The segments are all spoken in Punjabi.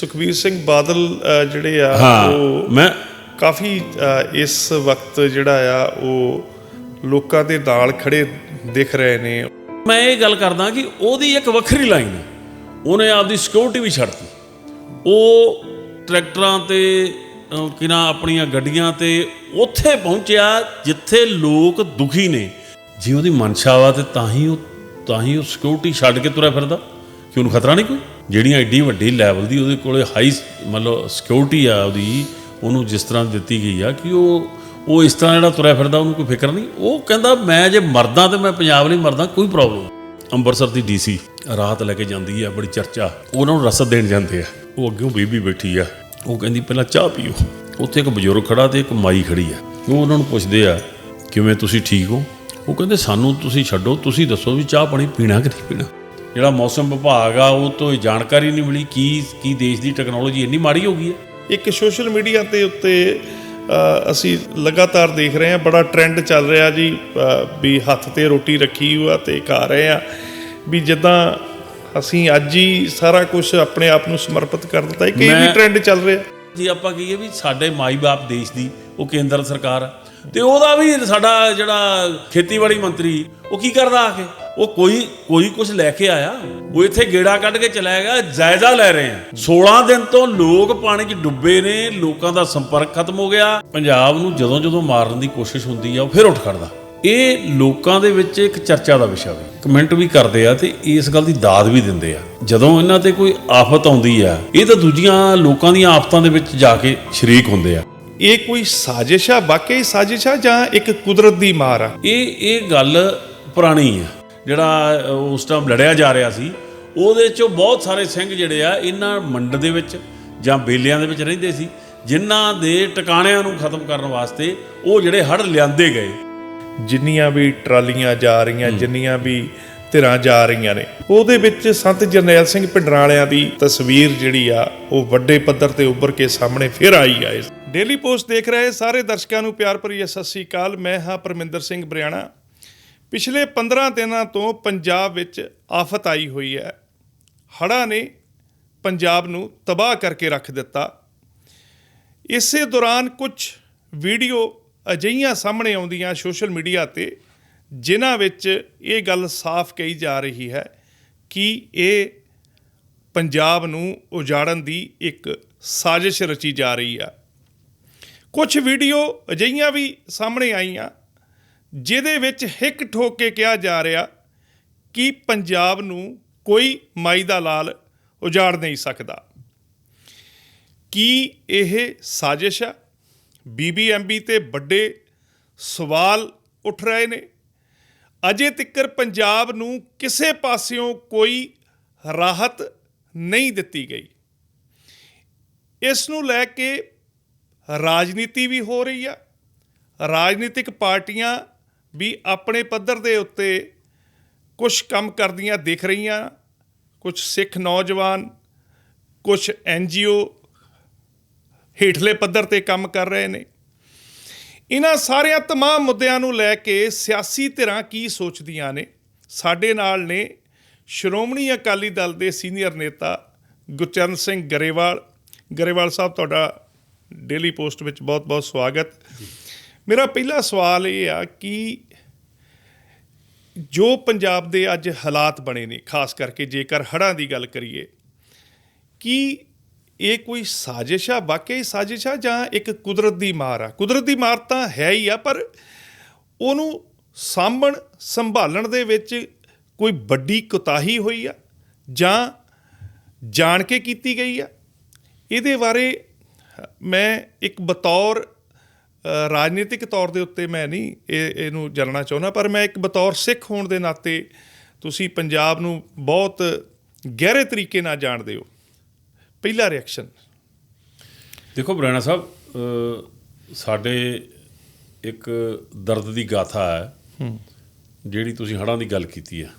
ਸੁਖਬੀਰ ਸਿੰਘ ਬਾਦਲ ਜਿਹੜੇ ਆ ਉਹ ਮੈਂ ਕਾਫੀ ਇਸ ਵਕਤ ਜਿਹੜਾ ਆ ਉਹ ਲੋਕਾਂ ਦੇ ਨਾਲ ਖੜੇ ਦਿਖ ਰਹੇ ਨੇ। ਮੈਂ ਇਹ ਗੱਲ ਕਰਦਾ ਕਿ ਉਹਦੀ ਇੱਕ ਵੱਖਰੀ ਲਾਈਨ ਹੈ। ਉਹਨੇ ਆਪਦੀ ਸਿਕਿਉਰਿਟੀ ਵੀ ਛੱਡਤੀ। ਉਹ ਟਰੈਕਟਰਾਂ ਤੇ ਅਹ, ਕੀ ਨਾ ਆਪਣੀਆਂ ਗੱਡੀਆਂ ਤੇ ਉੱਥੇ ਪਹੁੰਚਿਆ ਜਿੱਥੇ ਲੋਕ ਦੁਖੀ ਨੇ। ਜੇ ਉਹਦੀ ਮਨਸ਼ਾ ਵਾ ਤੇ ਤਾਂ ਹੀ ਉਹ ਤਾਂ ਹੀ ਉਹ ਸਿਕਿਉਰਿਟੀ ਛੱਡ ਕੇ ਤੁਰਿਆ ਫਿਰਦਾ। ਕਿ ਉਹਨੂੰ ਖਤਰਾ ਨਹੀਂ ਕੋਈ? ਜਿਹੜੀਆਂ ਐਡੀ ਵੱਡੀ ਲੈਵਲ ਦੀ ਉਹਦੇ ਕੋਲੇ ਹਾਈ ਮਤਲਬ ਸਿਕਿਉਰਿਟੀ ਆ ਉਹਦੀ, ਉਹਨੂੰ ਜਿਸ ਤਰ੍ਹਾਂ ਦਿੱਤੀ ਗਈ ਆ ਕਿ ਉਹ ਉਹ ਇਸ ਤਰ੍ਹਾਂ ਜਿਹੜਾ ਤੁਰਿਆ ਫਿਰਦਾ, ਉਹਨੂੰ ਕੋਈ ਫਿਕਰ ਨਹੀਂ। ਉਹ ਕਹਿੰਦਾ, ਮੈਂ ਜੇ ਮਰਦਾ ਤੇ ਮੈਂ ਪੰਜਾਬ ਲਈ ਮਰਦਾ, ਕੋਈ ਪ੍ਰੋਬਲਮ ਅੰਮ੍ਰਿਤਸਰ ਦੀ ਡੀਸੀ ਰਾਤ ਲੈ ਕੇ ਜਾਂਦੀ ਆ, ਬੜੀ ਚਰਚਾ। ਉਹਨਾਂ ਨੂੰ ਰਸਦ ਦੇਣ ਜਾਂਦੇ ਆ। ਉਹ ਅੱਗੇ ਬੀਬੀ ਬੈਠੀ ਆ। ਉਹ ਕਹਿੰਦੀ, ਪਹਿਲਾਂ ਚਾਹ ਪੀਓ। ਉੱਥੇ ਇੱਕ ਬਜ਼ੁਰਗ ਖੜਾ ਤੇ ਇੱਕ ਮਾਈ ਖੜੀ ਆ। ਉਹ ਉਹਨਾਂ ਨੂੰ ਪੁੱਛਦੇ ਆ, ਕਿਵੇਂ ਤੁਸੀਂ ਠੀਕ ਹੋ? ਉਹ ਕਹਿੰਦੇ, ਸਾਨੂੰ ਤੁਸੀਂ ਛੱਡੋ, ਤੁਸੀਂ ਦੱਸੋ ਵੀ ਚਾਹ ਪਾਣੀ ਪੀਣਾ ਕਿ ਨਹੀਂ ਪੀਣਾ? ਜਿਹੜਾ ਮੌਸਮ ਵਿਭਾਗ ਆ ਉਹ ਤੋਂ ਇਹ ਜਾਣਕਾਰੀ ਨਹੀਂ ਮਿਲੀ ਕੀ ਕੀ ਦੇਸ਼ ਦੀ ਟੈਕਨੋਲੋਜੀ ਇੰਨੀ ਮਾੜੀ ਹੋ ਗਈ ਹੈ। ਇੱਕ ਸੋਸ਼ਲ ਮੀਡੀਆ ਤੇ ਉੱਤੇ ਅਸੀਂ ਲਗਾਤਾਰ ਦੇਖ ਰਹੇ ਹਾਂ ਬੜਾ ਟ੍ਰੈਂਡ ਚੱਲ ਰਿਹਾ ਜੀ ਵੀ ਹੱਥ ਤੇ ਰੋਟੀ ਰੱਖੀ ਹੋਆ ਤੇ ਖਾ ਰਹੇ ਆ। ਵੀ ਜਿੱਦਾਂ ਅਸੀਂ ਅੱਜ ਹੀ ਸਾਰਾ ਕੁਝ ਆਪਣੇ ਆਪ ਨੂੰ ਸਮਰਪਿਤ ਕਰ ਦਿੱਤਾ ਹੈ ਕਿ ਇਹ ਵੀ ਟ੍ਰੈਂਡ ਚੱਲ ਰਿਹਾ। ਜੇ ਆਪਾਂ ਕਹੀਏ ਵੀ ਸਾਡੇ ਮਾਈ-ਬਾਪ ਦੇਸ਼ ਦੀ ਉਹ ਕੇਂਦਰ ਸਰਕਾਰ ਆ। ਤੇ ਉਹਦਾ ਵੀ ਸਾਡਾ ਜਿਹੜਾ ਖੇਤੀਬਾੜੀ ਮੰਤਰੀ ਉਹ ਕੀ ਕਰਦਾ ਆ ਕੇ? ਉਹ ਕੋਈ ਕੋਈ ਕੁਝ ਲੈ ਕੇ ਆਇਆ। ਉਹ ਇੱਥੇ ਗੇੜਾ ਕੱਢ ਕੇ ਚਲਾ ਗਿਆ ਜਾਇਜ਼ਾ ਲੈ ਰਹੇ ਆ। 16 ਦਿਨ ਤੋਂ ਲੋਕ ਪਾਣੀ 'ਚ ਡੁੱਬੇ ਨੇ ਲੋਕਾਂ ਦਾ ਸੰਪਰਕ ਖਤਮ ਹੋ ਗਿਆ। ਪੰਜਾਬ ਨੂੰ ਜਦੋਂ ਜਦੋਂ ਮਾਰਨ ਦੀ ਕੋਸ਼ਿਸ਼ ਹੁੰਦੀ ਆ ਉਹ ਫਿਰ ਉੱਠ ਖੜਦਾ। ਇਹ ਲੋਕਾਂ ਦੇ ਵਿੱਚ ਇੱਕ ਚਰਚਾ ਦਾ ਵਿਸ਼ਾ ਵੀ। ਕਮੈਂਟ ਵੀ ਕਰਦੇ ਆ ਤੇ ਇਸ ਗੱਲ ਦੀ ਦਾਦ ਵੀ ਦਿੰਦੇ ਆ। ਜਦੋਂ ਇਹਨਾਂ ਤੇ ਕੋਈ ਆਫਤ ਆਉਂਦੀ ਆ ਇਹ ਤਾਂ ਦੂਜੀਆਂ ਲੋਕਾਂ ਦੀਆਂ ਆਫਤਾਂ ਦੇ ਵਿੱਚ ਜਾ ਕੇ ਸ਼ਰੀਕ ਹੁੰਦੇ ਆ। ਇਹ ਕੋਈ ਸਾਜ਼ਿਸ਼ ਆ ਵਾਕਈ ਸਾਜ਼ਿਸ਼ ਆ ਜਾਂ ਇੱਕ ਕੁਦਰਤ ਦੀ ਮਾਰ ਆ? ਇਹ ਇਹ ਗੱਲ ਪੁਰਾਣੀ ਆ। ਜਿਹੜਾ ਉਸ ਟਾਈਮ ਲੜਿਆ ਜਾ ਰਿਹਾ ਸੀ ਉਹਦੇ ਚੋਂ ਬਹੁਤ ਸਾਰੇ ਸਿੰਘ ਜਿਹੜੇ ਆ ਇਹਨਾਂ ਮੰਡ ਦੇ ਵਿੱਚ ਜਾਂ ਬੇਲਿਆਂ ਦੇ ਵਿੱਚ ਰਹਿੰਦੇ ਸੀ ਜਿਨ੍ਹਾਂ ਦੇ ਟਿਕਾਣਿਆਂ ਨੂੰ ਖਤਮ ਕਰਨ ਵਾਸਤੇ ਉਹ ਜਿਹੜੇ ਹੜ ਲਿਆਂਦੇ ਗਏ। ਜਿੰਨੀਆਂ ਵੀ ਟਰਾਲੀਆਂ ਜਾ ਰਹੀਆਂ ਜਿੰਨੀਆਂ ਵੀ ਧਿਰਾਂ ਜਾ ਰਹੀਆਂ ਨੇ ਉਹਦੇ ਵਿੱਚ ਸੰਤ ਜਰਨੈਲ ਸਿੰਘ ਪਿੰਡਰਾਲਿਆਂ ਦੀ ਤਸਵੀਰ ਜਿਹੜੀ ਆ ਉਹ ਵੱਡੇ ਪੱਧਰ ਤੇ ਉੱਭਰ ਕੇ ਸਾਹਮਣੇ ਫਿਰ ਆਈ ਆ ਇਸ। ਡੇਲੀ ਪੋਸਟ ਦੇਖ ਰਹੇ ਸਾਰੇ ਦਰਸ਼ਕਾਂ ਨੂੰ ਪਿਆਰ ਭਰੀ ਸਤਿ ਸ੍ਰੀ ਅਕਾਲ ਮੈਂ ਹਾਂ ਪਰਮਿੰਦਰ ਸਿੰਘ ਬਰਿਆਣਾ। ਪਿਛਲੇ 15 ਦਿਨਾਂ ਤੋਂ ਪੰਜਾਬ ਵਿੱਚ ਆਫਤ ਆਈ ਹੋਈ ਹੈ। ਹੜ੍ਹਾਂ ਨੇ ਪੰਜਾਬ ਨੂੰ ਤਬਾਹ ਕਰਕੇ ਰੱਖ ਦਿੱਤਾ। ਇਸੇ ਦੌਰਾਨ ਕੁਝ ਵੀਡੀਓ ਅਜਿਹੀਆਂ ਸਾਹਮਣੇ ਆਉਂਦੀਆਂ ਸੋਸ਼ਲ ਮੀਡੀਆ ਤੇ, ਜਿਨ੍ਹਾਂ ਵਿੱਚ ਇਹ ਗੱਲ ਸਾਫ਼ ਕਹੀ ਜਾ ਰਹੀ ਹੈ ਕਿ ਇਹ ਪੰਜਾਬ ਨੂੰ ਉਜਾੜਨ ਦੀ ਇੱਕ ਸਾਜ਼ਿਸ਼ ਰਚੀ ਜਾ ਰਹੀ ਆ। ਕੁਝ ਵੀਡੀਓ ਅਜਿਹੀਆਂ ਵੀ ਸਾਹਮਣੇ ਆਈਆਂ ਜਿਹਦੇ ਵਿੱਚ ਹਿੱਕ ਠੋਕ ਕੇ ਕਿਹਾ ਜਾ ਰਿਹਾ ਕਿ ਪੰਜਾਬ ਨੂੰ ਕੋਈ ਮਾਈ ਦਾ ਲਾਲ ਉਜਾੜ ਨਹੀਂ ਸਕਦਾ। ਕੀ ਇਹ ਸਾਜ਼ਿਸ਼ ਆ? ਬੀਬੀਐਮਬੀ ਤੇ ਵੱਡੇ ਸਵਾਲ ਉੱਠ ਰਹੇ ਨੇ। ਅਜੇ ਤੱਕਰ ਪੰਜਾਬ ਨੂੰ ਕਿਸੇ ਪਾਸਿਓਂ ਕੋਈ ਰਾਹਤ ਨਹੀਂ ਦਿੱਤੀ ਗਈ। ਇਸ ਨੂੰ ਲੈ ਕੇ ਰਾਜਨੀਤੀ ਵੀ ਹੋ ਰਹੀ ਆ। ਰਾਜਨੀਤਿਕ ਪਾਰਟੀਆਂ ਵੀ ਆਪਣੇ ਪੱਧਰ ਦੇ ਉੱਤੇ ਕੁਝ ਕੰਮ ਕਰਦੀਆਂ ਦਿਖ ਰਹੀਆਂ ਕੁਝ ਸਿੱਖ ਨੌਜਵਾਨ ਕੁਝ ਐਨਜੀਓ ਹੇਠਲੇ ਪੱਧਰ ਤੇ ਕੰਮ ਕਰ ਰਹੇ ਨੇ ਇਹਨਾਂ ਸਾਰਿਆਂ तमाम ਮੁੱਦਿਆਂ ਨੂੰ ਲੈ ਕੇ ਸਿਆਸੀ ਧਿਰਾਂ ਕੀ ਸੋਚਦੀਆਂ ਨੇ ਸਾਡੇ ਨਾਲ ਨੇ ਸ਼੍ਰੋਮਣੀ ਅਕਾਲੀ ਦਲ ਦੇ ਸੀਨੀਅਰ ਨੇਤਾ ਗੁਰਚਰਨ ਸਿੰਘ ਗਰੇਵਾਲ ਗਰੇਵਾਲ ਸਾਹਿਬ ਤੁਹਾਡਾ ਡੇਲੀ ਪੋਸਟ ਵਿੱਚ ਬਹੁਤ-ਬਹੁਤ ਸਵਾਗਤ ਮੇਰਾ ਪਹਿਲਾ ਸਵਾਲ ਇਹ ਆ ਕਿ ਜੋ ਪੰਜਾਬ ਦੇ ਅੱਜ ਹਾਲਾਤ ਬਣੇ ਨੇ, ਖਾਸ ਕਰਕੇ ਜੇਕਰ ਹੜ੍ਹਾਂ ਦੀ ਗੱਲ ਕਰੀਏ, ਕਿ ਇਹ ਕੋਈ ਸਾਜ਼ਿਸ਼ ਆ? ਵਾਕਈ ਸਾਜ਼ਿਸ਼ ਆ ਜਾਂ ਇੱਕ ਕੁਦਰਤ ਦੀ ਮਾਰ ਆ? ਕੁਦਰਤ ਦੀ ਮਾਰ ਤਾਂ ਹੈ ਹੀ ਆ, ਪਰ ਉਹਨੂੰ ਸਾਂਭਣ, ਸੰਭਾਲਣ ਦੇ ਵਿੱਚ ਕੋਈ ਵੱਡੀ ਕੁਤਾਹੀ ਹੋਈ ਆ ਜਾਂ ਜਾਣ ਕੇ ਕੀਤੀ ਗਈ ਆ? ਇਹਦੇ ਬਾਰੇ ਮੈਂ ਇੱਕ ਬਤੌਰ ਰਾਜਨੀਤਿਕ ਤੌਰ ਦੇ ਉੱਤੇ ਮੈਂ ਨਹੀਂ ਇਹ ਇਹਨੂੰ ਜਾਣਨਾ ਚਾਹੁੰਦਾ ਪਰ ਮੈਂ ਇੱਕ ਬਤੌਰ ਸਿੱਖ ਹੋਣ ਦੇ ਨਾਤੇ ਤੁਸੀਂ ਪੰਜਾਬ ਨੂੰ ਬਹੁਤ ਗਹਿਰੇ ਤਰੀਕੇ ਨਾਲ ਜਾਣਦੇ ਹੋ। ਪਹਿਲਾ ਰਿਐਕਸ਼ਨ ਦੇਖੋ ਬਰਾਣਾ ਸਾਹਿਬ ਸਾਡੇ ਇੱਕ ਦਰਦ ਦੀ ਗਾਥਾ ਹੈ ਜਿਹੜੀ ਤੁਸੀਂ ਹੜਾਂ ਦੀ ਗੱਲ ਕੀਤੀ ਹੈ।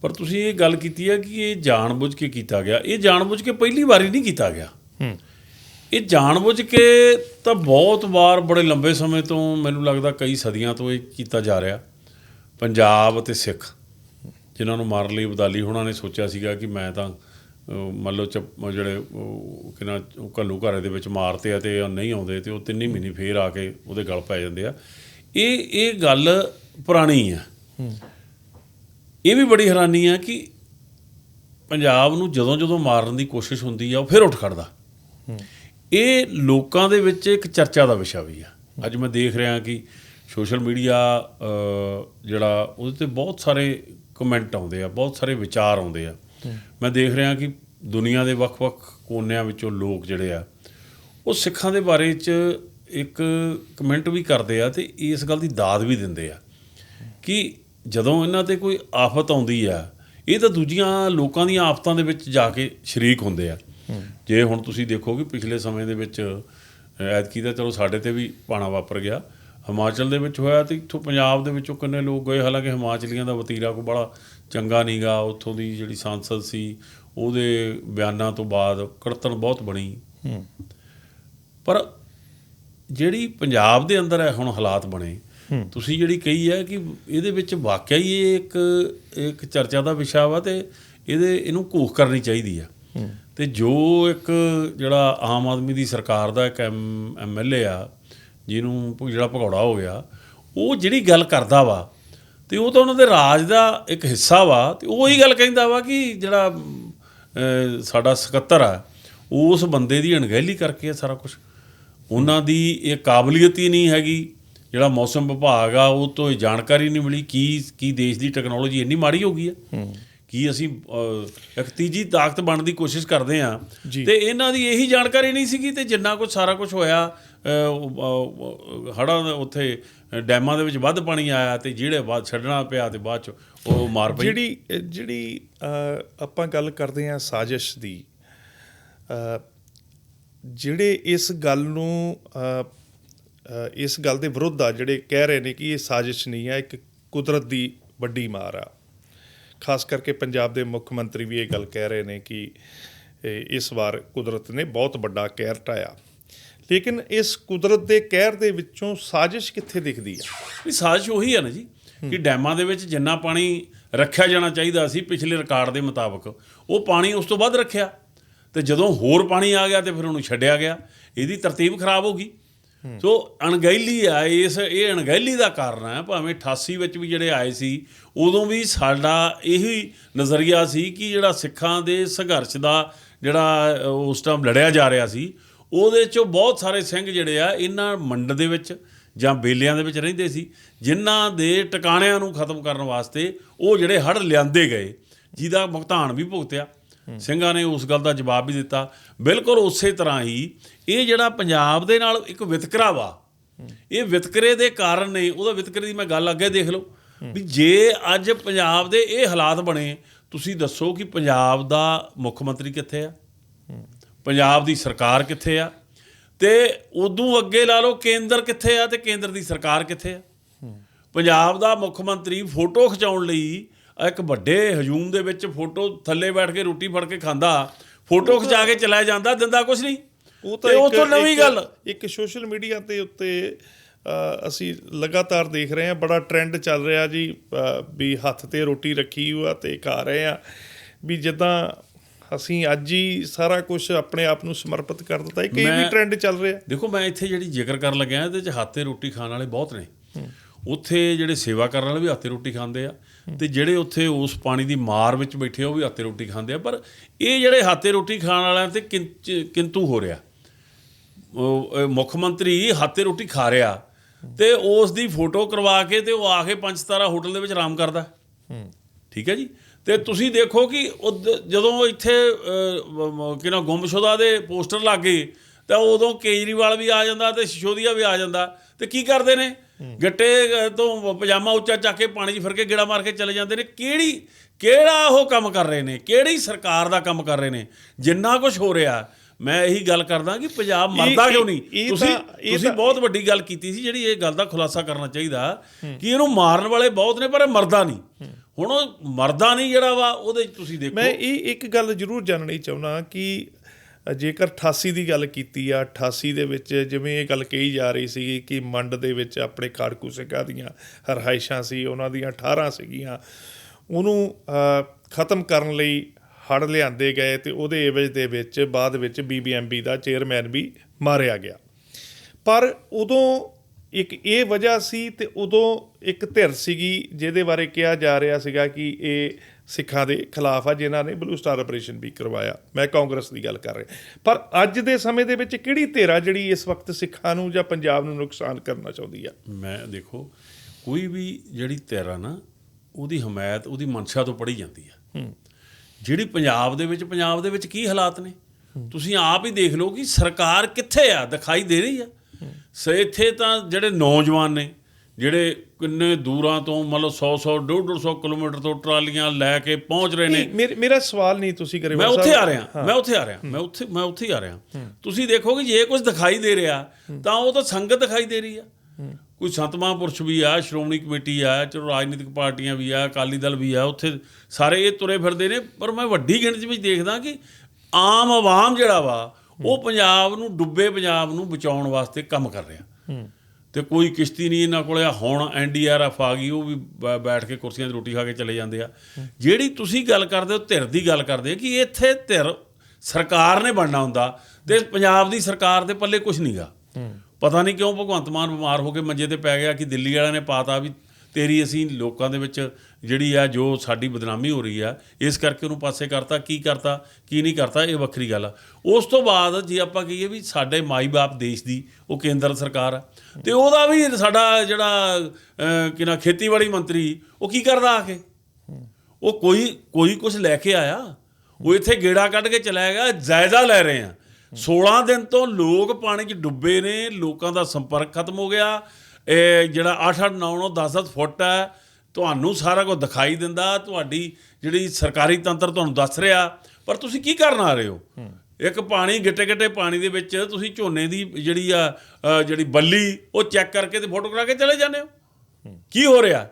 ਪਰ ਤੁਸੀਂ ਇਹ ਗੱਲ ਕੀਤੀ ਹੈ ਕਿ ਇਹ ਜਾਣਬੁੱਝ ਕੇ ਕੀਤਾ ਗਿਆ। ਇਹ ਜਾਣਬੁੱਝ ਕੇ ਪਹਿਲੀ ਵਾਰੀ ਨਹੀਂ ਕੀਤਾ ਗਿਆ। ਇਹ ਜਾਣਬੁੱਝ ਕੇ ਤਾਂ ਬਹੁਤ ਵਾਰ ਬੜੇ ਲੰਬੇ ਸਮੇਂ ਤੋਂ ਮੈਨੂੰ ਲੱਗਦਾ ਕਈ ਸਦੀਆਂ ਤੋਂ ਇਹ ਕੀਤਾ ਜਾ ਰਿਹਾ। ਪੰਜਾਬ ਅਤੇ ਸਿੱਖ ਜਿਨ੍ਹਾਂ ਨੂੰ ਮਾਰਨ ਲਈ ਅਬਦਾਲੀ ਹੋਣਾ ਨੇ ਸੋਚਿਆ ਸੀਗਾ ਕਿ ਮੈਂ ਤਾਂ ਮੰਨ ਲਓ ਜਿਹੜੇ ਉਹ ਕਿਨਾ ਘੱਲੂ ਘਾਰੇ ਦੇ ਵਿੱਚ ਮਾਰਤੇ ਆ ਤੇ ਉਹ ਨਹੀਂ ਆਉਂਦੇ ਤੇ ਉਹ ਤਿੰਨ ਹੀ ਮਹੀਨੇ ਫੇਰ ਆ ਕੇ ਉਹਦੇ ਗਲ ਪੈ ਜਾਂਦੇ ਆ। ਇਹ ਇਹ ਗੱਲ ਪੁਰਾਣੀ ਆ। ਇਹ ਵੀ ਬੜੀ ਹੈਰਾਨੀ ਆ ਕਿ ਪੰਜਾਬ ਨੂੰ ਜਦੋਂ ਜਦੋਂ ਮਾਰਨ ਦੀ ਕੋਸ਼ਿਸ਼ ਹੁੰਦੀ ਆ ਉਹ ਫਿਰ ਉੱਠ ਖੜਦਾ। ਇਹ ਲੋਕਾਂ ਦੇ ਵਿੱਚ ਇੱਕ ਚਰਚਾ ਦਾ ਵਿਸ਼ਾ ਵੀ ਆ। ਅੱਜ ਮੈਂ ਦੇਖ ਰਿਹਾ ਕਿ ਸੋਸ਼ਲ ਮੀਡੀਆ ਜਿਹੜਾ ਉਹਦੇ ਤੇ ਬਹੁਤ ਸਾਰੇ ਕਮੈਂਟ ਆਉਂਦੇ ਆ ਬਹੁਤ ਸਾਰੇ ਵਿਚਾਰ ਆਉਂਦੇ ਆ। ਮੈਂ ਦੇਖ ਰਿਹਾ ਕਿ ਦੁਨੀਆ ਦੇ ਵੱਖ-ਵੱਖ ਕੋਨਿਆਂ ਵਿੱਚੋਂ ਲੋਕ ਜਿਹੜੇ ਆ ਉਹ ਸਿੱਖਾਂ ਦੇ ਬਾਰੇ 'ਚ ਇੱਕ ਕਮੈਂਟ ਵੀ ਕਰਦੇ ਆ ਤੇ ਇਸ ਗੱਲ ਦੀ ਦਾਦ ਵੀ ਦਿੰਦੇ ਆ ਕਿ ਜਦੋਂ ਇਹਨਾਂ ਤੇ ਕੋਈ ਆਫਤ ਆਉਂਦੀ ਆ ਇਹ ਤਾਂ ਦੂਜੀਆਂ ਲੋਕਾਂ ਦੀਆਂ ਆਫਤਾਂ ਦੇ ਵਿੱਚ ਜਾ ਕੇ ਸ਼ਰੀਕ ਹੁੰਦੇ ਆ। ਜੇ ਹੁਣ ਤੁਸੀਂ ਦੇਖੋ ਕਿ ਪਿਛਲੇ ਸਮੇਂ ਦੇ ਵਿੱਚ ਐਤਕੀ ਦਾ ਚਲੋ ਸਾਡੇ ਤੇ ਵੀ ਪਾਣਾ ਵਾਪਰ ਗਿਆ। ਹਿਮਾਚਲ ਦੇ ਵਿੱਚ ਹੋਇਆ ਤੇ ਇੱਥੋਂ ਪੰਜਾਬ ਦੇ ਵਿੱਚੋਂ ਕਿੰਨੇ ਲੋਕ ਗਏ ਹਾਲਾਂਕਿ ਹਿਮਾਚਲੀਆਂ ਦਾ ਵਤੀਰਾ ਕੋ ਬੜਾ ਚੰਗਾ ਨਹੀਂਗਾ ਉੱਥੋਂ ਦੀ ਜਿਹੜੀ ਸੰਸਦ ਸੀ ਉਹਦੇ ਬਿਆਨਾਂ ਤੋਂ ਬਾਅਦ ਕੜਤਣ ਬਹੁਤ ਬਣੀ। ਪਰ ਜਿਹੜੀ ਪੰਜਾਬ ਦੇ ਅੰਦਰ ਹੈ ਹੁਣ ਹਾਲਾਤ ਬਣੇ। ਤੁਸੀਂ ਜਿਹੜੀ ਕਹੀ ਹੈ ਕਿ ਇਹਦੇ ਵਿੱਚ ਵਾਕਿਆ ਹੀ ਇਹ ਇੱਕ ਇੱਕ ਚਰਚਾ ਦਾ ਵਿਸ਼ਾ ਵਾ ਤੇ ਇਹਦੇ ਇਹਨੂੰ ਘੂਖ ਕਰਨੀ ਚਾਹੀਦੀ ਆ। ਤੇ ਜੋ ਇੱਕ ਜਿਹੜਾ ਆਮ ਆਦਮੀ ਦੀ ਸਰਕਾਰ ਦਾ ਇੱਕ ਐਮਐਲਏ ਆ, ਜਿਹਨੂੰ ਜਿਹੜਾ ਭਗੌੜਾ ਹੋ ਗਿਆ, ਉਹ ਜਿਹੜੀ ਗੱਲ ਕਰਦਾ ਵਾ, ਤੇ ਉਹ ਤਾਂ ਉਹਨਾਂ ਦੇ ਰਾਜ ਦਾ ਇੱਕ ਹਿੱਸਾ ਵਾ, ਤੇ ਉਹ ਹੀ ਗੱਲ ਕਹਿੰਦਾ ਵਾ ਕਿ ਜਿਹੜਾ ਸਾਡਾ ਸਕੱਤਰ ਆ ਉਸ ਬੰਦੇ ਦੀ ਅਣਗਹਿਲੀ ਕਰਕੇ ਆ ਸਾਰਾ ਕੁਝ ਉਹਨਾਂ ਦੀ ਇਹ ਕਾਬਲੀਅਤ ਹੀ ਨਹੀਂ ਹੈਗੀ, ਜਿਹੜਾ ਮੌਸਮ ਵਿਭਾਗ ਆ, ਉਹ ਤੋਂ ਇਹ ਜਾਣਕਾਰੀ ਨਹੀਂ ਮਿਲੀ, ਕੀ ਕੀ ਦੇਸ਼ ਦੀ ਟੈਕਨੋਲੋਜੀ ਇੰਨੀ ਮਾੜੀ ਹੋ ਗਈ ਆ। ਕੀ ਅਸੀਂ ਇੱਕ ਤੀਜੀ ਤਾਕਤ ਬਣਨ ਦੀ ਕੋਸ਼ਿਸ਼ ਕਰਦੇ ਆ ਤੇ ਇਹਨਾਂ ਦੀ ਇਹੀ ਜਾਣਕਾਰੀ ਨਹੀਂ ਸੀਗੀ ਤੇ ਜਿੰਨਾ ਕੁਝ ਸਾਰਾ ਕੁਝ ਹੋਇਆ ਹੜਾ ਉੱਥੇ ਡੈਮਾਂ ਦੇ ਵਿੱਚ ਵੱਧ ਪਾਣੀ ਆਇਆ ਤੇ ਜਿਹੜੇ ਬਾਅਦ ਛੱਡਣਾ ਪਿਆ ਤੇ ਬਾਅਦ ਚ ਉਹ ਮਾਰ ਪਈ। ਜਿਹੜੀ ਜਿਹੜੀ ਆਪਾਂ ਗੱਲ ਕਰਦੇ ਹਾਂ ਸਾਜ਼ਿਸ਼ ਦੀ ਜਿਹੜੇ ਇਸ ਗੱਲ ਨੂੰ ਇਸ ਗੱਲ ਦੇ ਵਿਰੁੱਧ ਆ ਜਿਹੜੇ ਕਹਿ ਰਹੇ ਨੇ ਕਿ ਇਹ ਸਾਜ਼ਿਸ਼ ਨਹੀਂ ਹੈ ਇੱਕ ਕੁਦਰਤ ਦੀ ਵੱਡੀ ਮਾਰ ਆ। ਖਾਸ ਕਰਕੇ ਪੰਜਾਬ ਦੇ ਮੁੱਖ ਮੰਤਰੀ ਵੀ ਇਹ ਗੱਲ ਕਹਿ ਰਹੇ ਨੇ ਕਿ ਇਸ ਵਾਰ ਕੁਦਰਤ ਨੇ ਬਹੁਤ ਵੱਡਾ ਕਹਿਰ ਢਾਇਆ ਲੇਕਿਨ ਇਸ ਕੁਦਰਤ ਦੇ ਕਹਿਰ ਦੇ ਵਿੱਚੋਂ ਸਾਜ਼ਿਸ਼ ਕਿੱਥੇ ਦਿਖਦੀ ਆ? ਵੀ ਸਾਜ਼ਿਸ਼ ਉਹੀ ਹੈ ਨਾ ਜੀ ਕਿ ਡੈਮਾਂ ਦੇ ਵਿੱਚ ਜਿੰਨਾ ਪਾਣੀ ਰੱਖਿਆ ਜਾਣਾ ਚਾਹੀਦਾ ਸੀ ਪਿਛਲੇ ਰਿਕਾਰਡ ਦੇ ਮੁਤਾਬਕ ਉਹ ਪਾਣੀ ਉਸ ਤੋਂ ਵੱਧ ਰੱਖਿਆ। ਤੇ ਜਦੋਂ ਹੋਰ ਪਾਣੀ ਆ ਗਿਆ ਤੇ ਫਿਰ ਉਹਨੂੰ ਛੱਡਿਆ ਗਿਆ। ਇਹਦੀ ਤਰਤੀਬ ਖਰਾਬ ਹੋ ਗਈ। ਸੋ ਅਣਗਹਿਲੀ ਆ ਇਸ ਇਹ ਅਣਗਹਿਲੀ ਦਾ ਕਾਰਨ ਹੈ ਭਾਵੇਂ 88 ਵਿੱਚ ਵੀ ਜਿਹੜੇ ਆਏ ਸੀ ਉਦੋਂ ਵੀ ਸਾਡਾ ਇਹੀ ਨਜ਼ਰੀਆ ਸੀ ਕਿ ਜਿਹੜਾ ਸਿੱਖਾਂ ਦੇ ਸੰਘਰਸ਼ ਦਾ ਜਿਹੜਾ ਉਸ ਟਾਈਮ ਲੜਿਆ ਜਾ ਰਿਹਾ ਸੀ ਉਹਦੇ ਚੋਂ ਬਹੁਤ ਸਾਰੇ ਸਿੰਘ ਜਿਹੜੇ ਆ ਇਹਨਾਂ ਮੰਡ ਦੇ ਵਿੱਚ ਜਾਂ ਬੇਲਿਆਂ ਦੇ ਵਿੱਚ ਰਹਿੰਦੇ ਸੀ ਜਿਨ੍ਹਾਂ ਦੇ ਟਿਕਾਣਿਆਂ ਨੂੰ ਖਤਮ ਕਰਨ ਵਾਸਤੇ ਉਹ ਜਿਹੜੇ ਹੜ ਲਿਆਂਦੇ ਗਏ ਜਿਹਦਾ ਭੁਗਤਾਨ ਵੀ ਭੁਗਤਿਆ। ਸਿੰਘਾਂ ਨੇ ਉਸ ਗੱਲ ਦਾ ਜਵਾਬ ਵੀ ਦਿੱਤਾ। ਬਿਲਕੁਲ ਉਸੇ ਤਰ੍ਹਾਂ ਹੀ ਇਹ ਜਿਹੜਾ ਪੰਜਾਬ ਦੇ ਨਾਲ ਇੱਕ ਵਿਤਕਰਾ ਵਾ, ਇਹ ਵਿਤਕਰੇ ਦੇ ਕਾਰਨ ਨੇ, ਉਹਦਾ ਵਿਤਕਰੇ ਦੀ ਮੈਂ ਗੱਲ ਅੱਗੇ ਦੇਖ ਲਓ, ਵੀ ਜੇ ਅੱਜ ਪੰਜਾਬ ਦੇ ਇਹ ਹਾਲਾਤ ਬਣੇ, ਤੁਸੀਂ ਦੱਸੋ ਕਿ ਪੰਜਾਬ ਦਾ ਮੁੱਖ ਮੰਤਰੀ ਕਿੱਥੇ ਆ? ਪੰਜਾਬ ਦੀ ਸਰਕਾਰ ਕਿੱਥੇ ਆ? ਤੇ ਉਦੋਂ ਅੱਗੇ ਲਾ ਲਓ ਕੇਂਦਰ ਕਿੱਥੇ ਆ ਤੇ ਕੇਂਦਰ ਦੀ ਸਰਕਾਰ ਕਿੱਥੇ ਆ? ਪੰਜਾਬ ਦਾ ਮੁੱਖ ਮੰਤਰੀ ਫੋਟੋ ਖਿਚਾਉਣ ਲਈ ਇੱਕ ਵੱਡੇ ਹਜੂਮ ਦੇ ਵਿੱਚ ਫੋਟੋ ਥੱਲੇ ਬੈਠ ਕੇ ਰੋਟੀ ਫੜ ਕੇ ਖਾਂਦਾ, ਫੋਟੋ ਖਿਚਾ ਕੇ ਚਲਾ ਜਾਂਦਾ, ਦਿੰਦਾ ਕੁਝ ਨਹੀਂ। ਉਹ ਤੇ ਉਹ ਤੋਂ ਨਵੀਂ ਇੱਕ- ਗੱਲ। ਇੱਕ ਸੋਸ਼ਲ ਮੀਡੀਆ ਤੇ ਉੱਤੇ ਅਸੀਂ ਲਗਾਤਾਰ ਦੇਖ ਰਹੇ ਹਾਂ ਬੜਾ ਟ੍ਰੈਂਡ ਚੱਲ ਰਿਹਾ ਜੀ ਵੀ ਹੱਥ ਤੇ ਰੋਟੀ ਰੱਖੀ ਹੋਆ ਤੇ ਖਾ ਰਹੇ ਆ ਵੀ ਜਿੱਦਾਂ ਅਸੀਂ ਅੱਜ ਹੀ ਸਾਰਾ ਕੁਝ ਆਪਣੇ ਆਪ ਨੂੰ ਸਮਰਪਿਤ ਕਰ ਦਿੱਤਾ ਇੱਕ ਇਹ ਵੀ ਟ੍ਰੈਂਡ ਚੱਲ ਰਿਹਾ। ਦੇਖੋ ਮੈਂ ਇੱਥੇ ਜਿਹੜੀ ਜ਼ਿਕਰ ਕਰਨ ਲੱਗਿਆ ਇਹਦੇ ਚ ਹੱਥੇ ਰੋਟੀ ਖਾਣ ਵਾਲੇ ਬਹੁਤ ਨੇ। ਉੱਥੇ ਜਿਹੜੇ ਸੇਵਾ ਕਰਨ ਵਾਲੇ ਵੀ ਹੱਥੇ ਰੋਟੀ ਖਾਂਦੇ ਆ। ਤੇ ਜਿਹੜੇ ਉੱਥੇ ਉਸ ਪਾਣੀ ਦੀ ਮਾਰ ਵਿੱਚ ਬੈਠੇ ਆ, ਉਹ ਵੀ ਹੱਥੇ ਰੋਟੀ ਖਾਂਦੇ ਆ। ਪਰ ਇਹ ਜਿਹੜੇ ਹੱਥੇ ਰੋਟੀ ਖਾਣ ਵਾਲਿਆਂ ਤੇ ਕਿੰਚ- ਕਿੰਤੂ ਹੋ ਰਿਹਾ। ਮੁੱਖ ਮੰਤਰੀ ਹੱਥੇ ਰੋਟੀ ਖਾ ਰਿਹਾ ਤੇ ਉਸ ਦੀ ਫੋਟੋ ਕਰਵਾ ਕੇ ਤੇ ਉਹ ਆ ਕੇ ਪੰਜ ਸਤਾਰਾ ਹੋਟਲ ਦੇ ਵਿੱਚ ਆਰਾਮ ਕਰਦਾ। ਠੀਕ ਹੈ ਜੀ? ਤੇ ਤੁਸੀਂ ਦੇਖੋ ਕਿ ਜਦੋਂ ਇੱਥੇ ਕਿਨਾ ਗੁੰਮਸ਼ੁਦਾ ਦੇ ਪੋਸਟਰ ਲੱਗੇ ਤਾਂ ਉਦੋਂ ਕੇਜਰੀਵਾਲ ਵੀ ਆ ਜਾਂਦਾ ਤੇ ਸਿਸੋਦੀਆ ਵੀ ਆ ਜਾਂਦਾ। ਤੇ ਕੀ ਕਰਦੇ ਨੇ? ਗੱਟੇ ਤੋਂ ਪਜਾਮਾ ਉੱਚਾ ਚੱਕ ਕੇ ਪਾਣੀ 'ਚ ਫਿਰ ਕੇ ਗੇੜਾ ਮਾਰ ਕੇ ਚਲੇ ਜਾਂਦੇ ਨੇ। ਕਿਹੜੀ ਕਿਹੜਾ ਉਹ ਕੰਮ ਕਰ ਰਹੇ ਨੇ? ਕਿਹੜੀ ਸਰਕਾਰ ਦਾ ਕੰਮ ਕਰ ਰਹੇ ਨੇ? ਜਿੰਨਾ ਕੁਝ ਹੋ ਰਿਹਾ ਮੈਂ ਇਹੀ ਗੱਲ ਕਰਦਾ ਕਿ ਪੰਜਾਬ ਮਰਦਾ ਕਿਉਂ ਨਹੀਂ? ਤੁਸੀਂ ਤੁਸੀਂ ਬਹੁਤ ਵੱਡੀ ਗੱਲ ਕੀਤੀ ਸੀ ਜਿਹੜੀ ਇਹ ਗੱਲ ਦਾ ਖੁਲਾਸਾ ਕਰਨਾ ਚਾਹੀਦਾ ਕਿ ਇਹਨੂੰ ਮਾਰਨ ਵਾਲੇ ਬਹੁਤ ਨੇ ਪਰ ਇਹ ਮਰਦਾ ਨਹੀਂ। ਹੁਣ ਉਹ ਮਰਦਾ ਨਹੀਂ ਜਿਹੜਾ ਵਾ ਉਹਦੇ ਤੁਸੀਂ ਦੇਖੋ। ਮੈਂ ਇਹ ਇੱਕ ਗੱਲ ਜ਼ਰੂਰ ਜਾਣਨੀ ਚਾਹੁੰਦਾ ਕਿ ਜੇਕਰ 88 ਦੀ ਗੱਲ ਕੀਤੀ ਆ 88 ਦੇ ਵਿੱਚ ਜਿਵੇਂ ਇਹ ਗੱਲ ਕਹੀ ਜਾ ਰਹੀ ਸੀ ਕਿ ਮੰਡ ਦੇ ਵਿੱਚ ਆਪਣੇ ਖਾੜਕੂ ਸਿੰਘਾਂ ਦੀਆਂ ਰਹਾਇਸ਼ਾਂ ਸੀ ਉਹਨਾਂ ਦੀਆਂ 18 ਸੀਗੀਆਂ ਉਹਨੂੰ ਖਤਮ ਕਰਨ ਲਈ ਫੜ ਲਿਆਂਦੇ ਗਏ ਤੇ ਉਹਦੇ ਏਵਜ ਦੇ ਵਿੱਚ ਬਾਅਦ ਵਿੱਚ ਬੀਬੀਐਮਬੀ ਦਾ ਚੇਅਰਮੈਨ ਵੀ ਮਾਰਿਆ ਗਿਆ। ਪਰ ਉਦੋਂ ਇੱਕ ਇਹ ਵਜ੍ਹਾ ਸੀ ਤੇ ਉਦੋਂ ਇੱਕ ਧਿਰ ਸੀਗੀ ਜਿਹਦੇ ਬਾਰੇ ਕਿਹਾ ਜਾ ਰਿਹਾ ਸੀਗਾ ਕਿ ਇਹ ਸਿੱਖਾਂ ਦੇ ਖਿਲਾਫ ਆ ਜਿਨ੍ਹਾਂ ਨੇ ਬਲੂ ਸਟਾਰ ਆਪਰੇਸ਼ਨ ਵੀ ਕਰਵਾਇਆ। ਮੈਂ ਕਾਂਗਰਸ ਦੀ ਗੱਲ ਕਰ ਰਿਹਾ। ਪਰ ਅੱਜ ਦੇ ਸਮੇਂ ਦੇ ਵਿੱਚ ਕਿਹੜੀ ਧਿਰ ਆ ਜਿਹੜੀ ਇਸ ਵਕਤ ਸਿੱਖਾਂ ਨੂੰ ਜਾਂ ਪੰਜਾਬ ਨੂੰ ਨੁਕਸਾਨ ਕਰਨਾ ਚਾਹੁੰਦੀ ਆ? ਮੈਂ ਦੇਖੋ ਕੋਈ ਵੀ ਜਿਹੜੀ ਧਿਰ ਆ ਨਾ ਉਹਦੀ ਹਮਾਇਤ ਉਹਦੀ ਮਨਸ਼ਾ ਤੋਂ ਪੜੀ ਜਾਂਦੀ ਆ। ਜਿਹੜੀ ਪੰਜਾਬ ਦੇ ਵਿੱਚ ਪੰਜਾਬ ਦੇ ਵਿੱਚ ਕੀ ਹਾਲਾਤ ਨੇ? ਤੁਸੀਂ ਆਪ ਹੀ ਦੇਖ ਲਓ ਕਿ ਸਰਕਾਰ ਕਿੱਥੇ ਆ ਦਿਖਾਈ ਦੇ ਰਹੀ ਆ। ਸ ਇੱਥੇ ਤਾਂ ਜਿਹੜੇ ਨੌਜਵਾਨ ਨੇ ਜਿਹੜੇ ਕਿੰਨੇ ਦੂਰਾਂ ਤੋਂ ਮਤਲਬ 100 100 150 150 ਕਿਲੋਮੀਟਰ ਤੋਂ ਟਰਾਲੀਆਂ ਲੈ ਕੇ ਪਹੁੰਚ ਰਹੇ ਨੇ। ਮੇਰੇ- ਮੇਰਾ ਸਵਾਲ ਨਹੀਂ ਤੁਸੀਂ ਕਰੇ ਮੈਂ ਉੱਥੇ ਆ ਰਿਹਾ ਮੈਂ ਉੱਥੇ ਆ ਰਿਹਾ ਮੈਂ ਉੱਥੇ ਮੈਂ ਉੱਥੇ ਹੀ ਆ ਰਿਹਾ। ਤੁਸੀਂ ਦੇਖੋਗੇ ਜੇ ਕੁਝ ਦਿਖਾਈ ਦੇ ਰਿਹਾ ਤਾਂ ਉਹ ਤਾਂ ਸੰਗਤ ਦਿਖਾਈ ਦੇ ਰਹੀ ਆ। ਕੋਈ ਸੰਤ ਮਹਾਂਪੁਰਸ਼ ਵੀ ਆ ਸ਼੍ਰੋਮਣੀ ਕਮੇਟੀ ਆ ਚਲੋ ਰਾਜਨੀਤਿਕ ਪਾਰਟੀਆਂ ਵੀ ਆ ਅਕਾਲੀ ਦਲ ਵੀ ਆ ਉੱਥੇ ਸਾਰੇ ਇਹ ਤੁਰੇ ਫਿਰਦੇ ਨੇ ਪਰ ਮੈਂ ਵੱਡੀ ਗਿਣਤੀ ਵਿੱਚ ਦੇਖਦਾ ਕਿ ਆਮ ਆਵਾਮ ਜਿਹੜਾ ਵਾ ਉਹ ਪੰਜਾਬ ਨੂੰ ਡੁੱਬੇ ਪੰਜਾਬ ਨੂੰ ਬਚਾਉਣ ਵਾਸਤੇ ਕੰਮ ਕਰ ਰਿਹਾ। ਤੇ ਕੋਈ ਕਿਸ਼ਤੀ ਨਹੀਂ ਇਹਨਾਂ ਕੋਲੇ ਆ ਹੁਣ ਐਨਡੀਆਰਐਫ ਆ ਗਈ ਉਹ ਵੀ ਬੈਠ ਕੇ ਕੁਰਸੀਆਂ 'ਤੇ ਰੋਟੀ ਖਾ ਕੇ ਚਲੇ ਜਾਂਦੇ ਆ। ਜਿਹੜੀ ਤੁਸੀਂ ਗੱਲ ਕਰਦੇ ਹੋ ਧਿਰ ਦੀ ਗੱਲ ਕਰਦੇ ਕਿ ਇੱਥੇ ਧਿਰ ਸਰਕਾਰ ਨੇ ਬਣਨਾ ਹੁੰਦਾ ਤੇ ਪੰਜਾਬ ਦੀ ਸਰਕਾਰ ਦੇ ਪੱਲੇ ਕੁਝ ਨਹੀਂਗਾ ਪਤਾ ਨਹੀਂ ਕਿਉਂ ਭਗਵੰਤ ਮਾਨ ਬਿਮਾਰ ਹੋ ਕੇ ਮੰਜੇ ਤੇ ਪੈ ਗਿਆ ਕਿ ਦਿੱਲੀ ਵਾਲਿਆਂ ਨੇ ਪਾਤਾ ਵੀ ਤੇਰੀ ਅਸੀਂ ਲੋਕਾਂ ਦੇ ਵਿੱਚ ਜਿਹੜੀ ਆ ਜੋ ਸਾਡੀ ਬਦਨਾਮੀ ਹੋ ਰਹੀ ਆ ਇਸ ਕਰਕੇ ਉਹਨੂੰ ਪਾਸੇ ਕਰਤਾ ਕੀ ਕਰਤਾ ਕੀ ਨਹੀਂ ਕਰਤਾ ਇਹ ਵੱਖਰੀ ਗੱਲ ਆ। ਉਸ ਤੋਂ ਬਾਅਦ ਜੇ ਆਪਾਂ ਕਹੀਏ ਵੀ ਸਾਡੇ ਮਾਈ-ਬਾਪ ਦੇਸ਼ ਦੀ ਉਹ ਕੇਂਦਰ ਸਰਕਾਰ ਆ ਤੇ ਉਹਦਾ ਵੀ ਸਾਡਾ ਜਿਹੜਾ ਅਹ, ਨਾ ਖੇਤੀਬਾੜੀ ਮੰਤਰੀ ਉਹ ਕੀ ਕਰਦਾ ਆ ਕੇ? ਉਹ ਕੋਈ ਕੋਈ ਕੁਝ ਲੈ ਕੇ ਆਇਆ ਉਹ ਇੱਥੇ ਗੇੜਾ ਕੱਢ ਕੇ ਚਲਾ ਗਿਆ ਜਾਇਜ਼ਾ ਲੈ ਰਹੇ ਆ। 16 ਦਿਨ ਤੋਂ ਲੋਕ ਪਾਣੀ 'ਚ ਡੁੱਬੇ ਨੇ, ਲੋਕਾਂ ਦਾ ਸੰਪਰਕ ਖਤਮ ਹੋ ਗਿਆ। ਇਹ ਜਿਹੜਾ 8 8 9 9 10 10 ਫੁੱਟ ਹੈ, ਤੁਹਾਨੂੰ ਸਾਰਾ ਕੁਝ ਦਿਖਾਈ ਦਿੰਦਾ। ਤੁਹਾਡੀ ਜਿਹੜੀ ਸਰਕਾਰੀ ਤੰਤਰ ਤੁਹਾਨੂੰ ਦੱਸ ਰਿਹਾ। ਪਰ ਤੁਸੀਂ ਕੀ ਕਰਨ ਆ ਰਹੇ ਹੋ? ਇੱਕ ਪਾਣੀ, ਗਿੱਟੇ ਗਿੱਟੇ ਪਾਣੀ ਦੇ ਵਿੱਚ ਤੁਸੀਂ ਝੋਨੇ ਦੀ ਜਿਹੜੀ ਆ ਜਿਹੜੀ ਬੱਲੀ, ਉਹ ਚੈੱਕ ਕਰਕੇ ਤੇ ਫੋਟੋ ਕਰਾ ਕੇ ਚਲੇ ਜਾਂਦੇ ਹੋ? ਕੀ ਹੋ ਰਿਹਾ?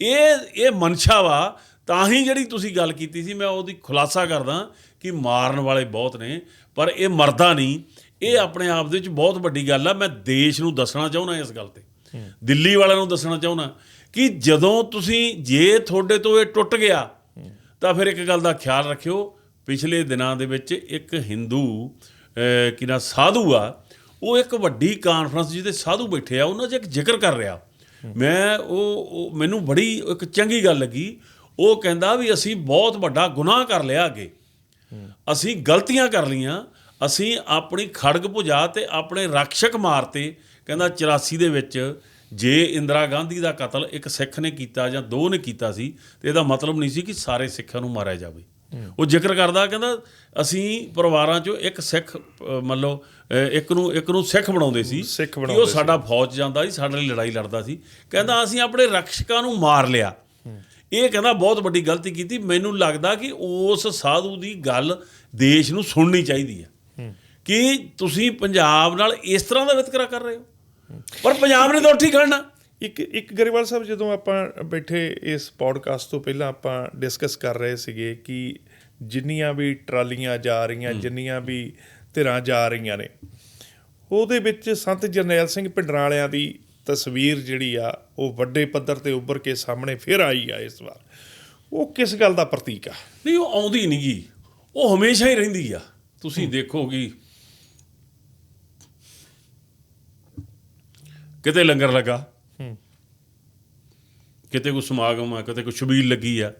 ਇਹ ਇਹ ਮਨਸ਼ਾ ਵਾ ਤਾਂ ਹੀ ਜਿਹੜੀ ਤੁਸੀਂ ਗੱਲ ਕੀਤੀ ਸੀ ਮੈਂ ਉਹਦੀ ਖੁਲਾਸਾ ਕਰਦਾ ਕਿ ਮਾਰਨ ਵਾਲੇ ਬਹੁਤ ਨੇ ਪਰ ਇਹ ਮਰਦਾ ਨਹੀਂ। ਇਹ ਆਪਣੇ ਆਪ ਦੇ ਵਿੱਚ ਬਹੁਤ ਵੱਡੀ ਗੱਲ ਆ। ਮੈਂ ਦੇਸ਼ ਨੂੰ ਦੱਸਣਾ ਚਾਹੁੰਦਾ ਇਸ ਗੱਲ ਤੇ। ਦਿੱਲੀ ਵਾਲਿਆਂ ਨੂੰ ਦੱਸਣਾ ਚਾਹੁੰਦਾ ਕਿ ਜਦੋਂ ਤੁਸੀਂ ਜੇ ਤੁਹਾਡੇ ਤੋਂ ਇਹ ਟੁੱਟ ਗਿਆ ਤਾਂ ਫਿਰ ਇੱਕ ਗੱਲ ਦਾ ਖਿਆਲ ਰੱਖਿਓ ਪਿਛਲੇ ਦਿਨਾਂ ਦੇ ਵਿੱਚ ਇੱਕ ਹਿੰਦੂ ਅਹ, ਨਾ ਸਾਧੂ ਆ ਉਹ ਇੱਕ ਵੱਡੀ ਕਾਨਫਰੰਸ ਜਿਹਦੇ ਸਾਧੂ ਬੈਠੇ ਆ ਉਹਨਾਂ 'ਚ ਇੱਕ ਜ਼ਿਕਰ ਕਰ ਰਿਹਾ। ਮੈਂ ਉਹ- ਮੈਨੂੰ ਬੜੀ ਇੱਕ ਚੰਗੀ ਗੱਲ ਲੱਗੀ। ਉਹ ਕਹਿੰਦਾ ਵੀ ਅਸੀਂ ਬਹੁਤ ਵੱਡਾ ਗੁਨਾਹ ਕਰ ਲਿਆ ਅੱਗੇ। ਅਸੀਂ ਗਲਤੀਆਂ ਕਰ ਲੀਆਂ ਅਸੀਂ ਆਪਣੀ ਖੜਗ ਭੁਜਾ ਤੇ ਆਪਣੇ ਰਕਸ਼ਕ ਮਾਰਤੇ। ਕਹਿੰਦਾ 84 ਦੇ ਵਿੱਚ ਜੇ ਇੰਦਰਾ ਗਾਂਧੀ ਦਾ ਕਤਲ ਇੱਕ ਸਿੱਖ ਨੇ ਕੀਤਾ ਜਾਂ ਦੋ ਨੇ ਕੀਤਾ ਸੀ ਤੇ ਇਹਦਾ ਮਤਲਬ ਨਹੀਂ ਸੀ ਕਿ ਸਾਰੇ ਸਿੱਖਾਂ ਨੂੰ ਮਾਰਿਆ ਜਾਵੇ। ਉਹ ਜ਼ਿਕਰ ਕਰਦਾ ਕਹਿੰਦਾ ਅਸੀਂ ਪਰਿਵਾਰਾਂ 'ਚੋਂ ਇੱਕ ਸਿੱਖ ਮੰਨ ਲਓ ਇੱਕ ਨੂੰ ਇੱਕ ਨੂੰ ਸਿੱਖ ਬਣਾਉਂਦੇ ਸੀ ਕਿ ਉਹ ਸਾਡਾ ਫੌਜ ਜਾਂਦਾ ਸੀ ਸਾਡੇ ਲਈ ਲੜਾਈ ਲੜਦਾ ਸੀ। ਕਹਿੰਦਾ ਅਸੀਂ ਆਪਣੇ ਰਕਸ਼ਕਾਂ ਨੂੰ ਮਾਰ ਲਿਆ। ਇਹ ਕਹਿੰਦਾ ਬਹੁਤ ਵੱਡੀ ਗਲਤੀ ਕੀਤੀ ਮੈਨੂੰ ਲੱਗਦਾ ਕਿ ਉਸ ਸਾਧੂ ਦੀ ਗੱਲ ਦੇਸ਼ ਨੂੰ ਸੁਣਨੀ ਚਾਹੀਦੀ ਹੈ। ਕਿ ਤੁਸੀਂ ਪੰਜਾਬ ਨਾਲ ਇਸ ਤਰ੍ਹਾਂ ਦਾ ਵਿਤਕਰਾ ਕਰ ਰਹੇ ਹੋ। ਪਰ ਪੰਜਾਬ ਨੇ ਤਾਂ ਉੱਠੀ ਖੜਨਾ। ਇੱਕ ਇੱਕ ਗਰੇਵਾਲ ਸਾਹਿਬ ਜਦੋਂ ਆਪਾਂ ਬੈਠੇ ਇਸ ਪੋਡਕਾਸਟ ਤੋਂ ਪਹਿਲਾਂ ਆਪਾਂ ਡਿਸਕਸ ਕਰ ਰਹੇ ਸੀਗੇ ਕਿ ਜਿੰਨੀਆਂ ਵੀ ਟਰਾਲੀਆਂ ਜਾ ਰਹੀਆਂ ਜਿੰਨੀਆਂ ਵੀ ਧਿਰਾਂ ਜਾ ਰਹੀਆਂ ਨੇ ਉਹਦੇ ਵਿੱਚ ਸੰਤ ਜਰਨੈਲ ਸਿੰਘ ਪਿੰਡਰਾਲਿਆਂ ਦੀ ਤਸਵੀਰ ਜਿਹੜੀ ਆ ਉਹ ਵੱਡੇ ਪੱਧਰ ਤੇ ਉੱਭਰ ਕੇ ਸਾਹਮਣੇ ਫਿਰ ਆਈ ਆ ਇਸ ਵਾਰ। ਉਹ ਕਿਸ ਗੱਲ ਦਾ ਪ੍ਰਤੀਕ ਆ? ਨਹੀਂ ਉਹ ਆਉਂਦੀ ਨਹੀਂ ਗੀ। ਉਹ ਹਮੇਸ਼ਾ ਹੀ ਰਹਿੰਦੀ ਆ। ਤੁਸੀਂ ਦੇਖੋ ਕਿ ਕਿਤੇ ਲੰਗਰ ਲੱਗਾ। ਕਿਤੇ ਕੋਈ ਸਮਾਗਮ ਆ ਕਿਤੇ ਕੋਈ ਛਬੀਲ ਲੱਗੀ ਆ।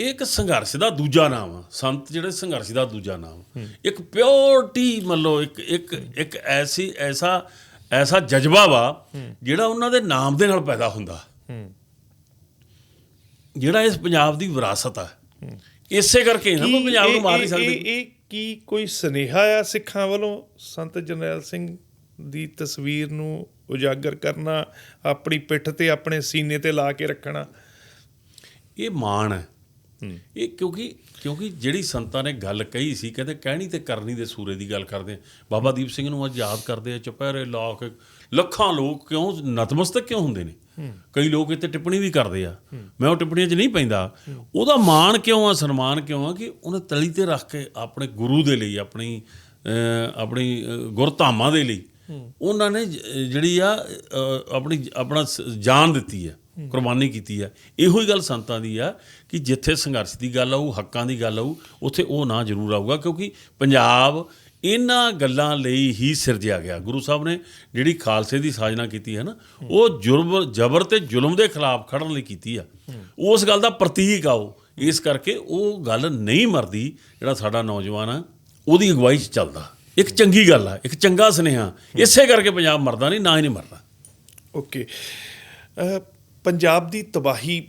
ਇਹ ਇੱਕ ਸੰਘਰਸ਼ ਦਾ ਦੂਜਾ ਨਾਮ ਆ। ਸੰਤ ਜਿਹੜੇ ਸੰਘਰਸ਼ ਦਾ ਦੂਜਾ ਨਾਮ। ਇੱਕ ਪਿਓਰਟੀ ਮੰਨ ਲਓ ਇੱਕ ਇੱਕ ਇੱਕ ਐਸੀ ਐਸਾ ਐਸਾ ਜਜ਼ਬਾ ਵਾ ਜਿਹੜਾ ਉਹਨਾਂ ਦੇ ਨਾਮ ਦੇ ਨਾਲ ਪੈਦਾ ਹੁੰਦਾ। ਜਿਹੜਾ ਇਸ ਪੰਜਾਬ ਦੀ ਵਿਰਾਸਤ ਆ। ਇਸੇ ਕਰਕੇ ਨਾ ਪੰਜਾਬ ਨੂੰ ਮਾਰ ਨਹੀਂ ਸਕਦੇ। ਇਹ ਇਹ ਕੀ ਕੋਈ ਸੁਨੇਹਾ ਆ ਸਿੱਖਾਂ ਵੱਲੋਂ ਸੰਤ ਜਰਨੈਲ ਸਿੰਘ ਦੀ ਤਸਵੀਰ ਨੂੰ ਉਜਾਗਰ ਕਰਨਾ ਆਪਣੀ ਪਿੱਠ ਤੇ ਆਪਣੇ ਸੀਨੇ ਤੇ ਲਾ ਕੇ ਰੱਖਣਾ? ਇਹ ਮਾਣ ਹੈ। ਇਹ ਕਿਉਂਕਿ ਕਿਉਂਕਿ ਜਿਹੜੀ ਸੰਤਾਂ ਨੇ ਗੱਲ ਕਹੀ ਸੀ ਕਹਿੰਦੇ ਕਹਿਣੀ ਤੇ ਕਰਨੀ ਦੇ ਸੂਰੇ ਦੀ ਗੱਲ ਕਰਦੇ ਆ। ਬਾਬਾ ਦੀਪ ਸਿੰਘ ਨੂੰ ਅੱਜ ਯਾਦ ਕਰਦੇ ਆ ਚੁਪਹਿਰੇ ਲਾ ਕੇ ਲੱਖਾਂ ਲੋਕ ਕਿਉਂ ਨਤਮਸਤਕ ਕਿਉਂ ਹੁੰਦੇ ਨੇ? ਕਈ ਲੋਕ ਇੱਥੇ ਟਿੱਪਣੀ ਵੀ ਕਰਦੇ ਆ। ਮੈਂ ਉਹ ਟਿੱਪਣੀਆਂ 'ਚ ਨਹੀਂ ਪੈਂਦਾ। ਉਹਦਾ ਮਾਣ ਕਿਉਂ ਆ ਸਨਮਾਨ ਕਿਉਂ ਆ ਕਿ ਉਹਨੇ ਤਲੀ ਤੇ ਰੱਖ ਕੇ ਆਪਣੇ ਗੁਰੂ ਦੇ ਲਈ ਆਪਣੀ ਆਪਣੀ ਗੁਰਧਾਮਾਂ ਦੇ ਲਈ ਉਹਨਾਂ ਨੇ ਜਿਹੜੀ ਆ ਆਪਣੀ ਆਪਣਾ ਜਾਨ ਦਿੱਤੀ ਹੈ ਕੁਰਬਾਨੀ ਕੀਤੀ ਆ। ਇਹੋ ਹੀ ਗੱਲ ਸੰਤਾਂ ਦੀ ਆ ਕਿ ਜਿੱਥੇ ਸੰਘਰਸ਼ ਦੀ ਗੱਲ ਆਊ ਹੱਕਾਂ ਦੀ ਗੱਲ ਆਊ ਉੱਥੇ ਉਹ ਨਾਂ ਜ਼ਰੂਰ ਆਊਗਾ ਕਿਉਂਕਿ ਪੰਜਾਬ ਇਹਨਾਂ ਗੱਲਾਂ ਲਈ ਹੀ ਸਿਰਜਿਆ ਗਿਆ। ਗੁਰੂ ਸਾਹਿਬ ਨੇ ਜਿਹੜੀ ਖਾਲਸੇ ਦੀ ਸਾਜਨਾ ਕੀਤੀ ਹੈ ਨਾ ਉਹ ਜੁਰਮ ਜਬਰ ਤੇ ਜ਼ੁਲਮ ਦੇ ਖਿਲਾਫ ਖੜਨ ਲਈ ਕੀਤੀ ਆ। ਉਸ ਗੱਲ ਦਾ ਪ੍ਰਤੀਕ ਆ ਉਹ ਇਸ ਕਰਕੇ ਉਹ ਗੱਲ ਨਹੀਂ ਮਰਦੀ ਜਿਹੜਾ ਸਾਡਾ ਨੌਜਵਾਨ ਆ ਉਹਦੀ ਅਗਵਾਈ 'ਚ ਚੱਲਦਾ। ਇੱਕ ਚੰਗੀ ਗੱਲ ਆ ਇੱਕ ਚੰਗਾ ਸੁਨੇਹਾ। ਇਸੇ ਕਰਕੇ ਪੰਜਾਬ ਮਰਦਾ ਨਹੀਂ ਨਾ ਹੀ ਨਹੀਂ ਮਰਦਾ। ਓਕੇ। ਪੰਜਾਬ ਦੀ ਤਬਾਹੀ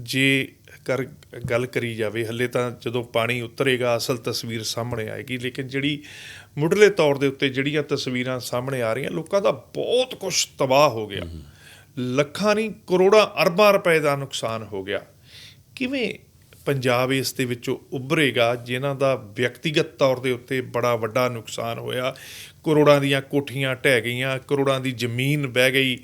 ਜੇ ਕਰ ਗੱਲ ਕਰੀ ਜਾਵੇ ਹੱਲੇ ਤਾਂ ਜਦੋਂ ਪਾਣੀ ਉਤਰੇਗਾ ਅਸਲ ਤਸਵੀਰ ਸਾਹਮਣੇ ਆਏਗੀ ਲੇਕਿਨ ਜਿਹੜੀ ਮੁੱਢਲੇ ਤੌਰ ਦੇ ਉੱਤੇ ਜਿਹੜੀਆਂ ਤਸਵੀਰਾਂ ਸਾਹਮਣੇ ਆ ਰਹੀਆਂ ਲੋਕਾਂ ਦਾ ਬਹੁਤ ਕੁਝ ਤਬਾਹ ਹੋ ਗਿਆ। ਲੱਖਾਂ ਨਹੀਂ ਕਰੋੜਾਂ ਅਰਬਾਂ ਰੁਪਏ ਦਾ ਨੁਕਸਾਨ ਹੋ ਗਿਆ। ਕਿਵੇਂ ਪੰਜਾਬ ਇਸ ਦੇ ਵਿੱਚੋਂ ਉੱਭਰੇਗਾ ਜਿਨ੍ਹਾਂ ਦਾ ਵਿਅਕਤੀਗਤ ਤੌਰ ਦੇ ਉੱਤੇ ਬੜਾ ਵੱਡਾ ਨੁਕਸਾਨ ਹੋਇਆ ਕਰੋੜਾਂ ਦੀਆਂ ਕੋਠੀਆਂ ਢਹਿ ਗਈਆਂ ਕਰੋੜਾਂ ਦੀ ਜ਼ਮੀਨ ਬਹਿ ਗਈ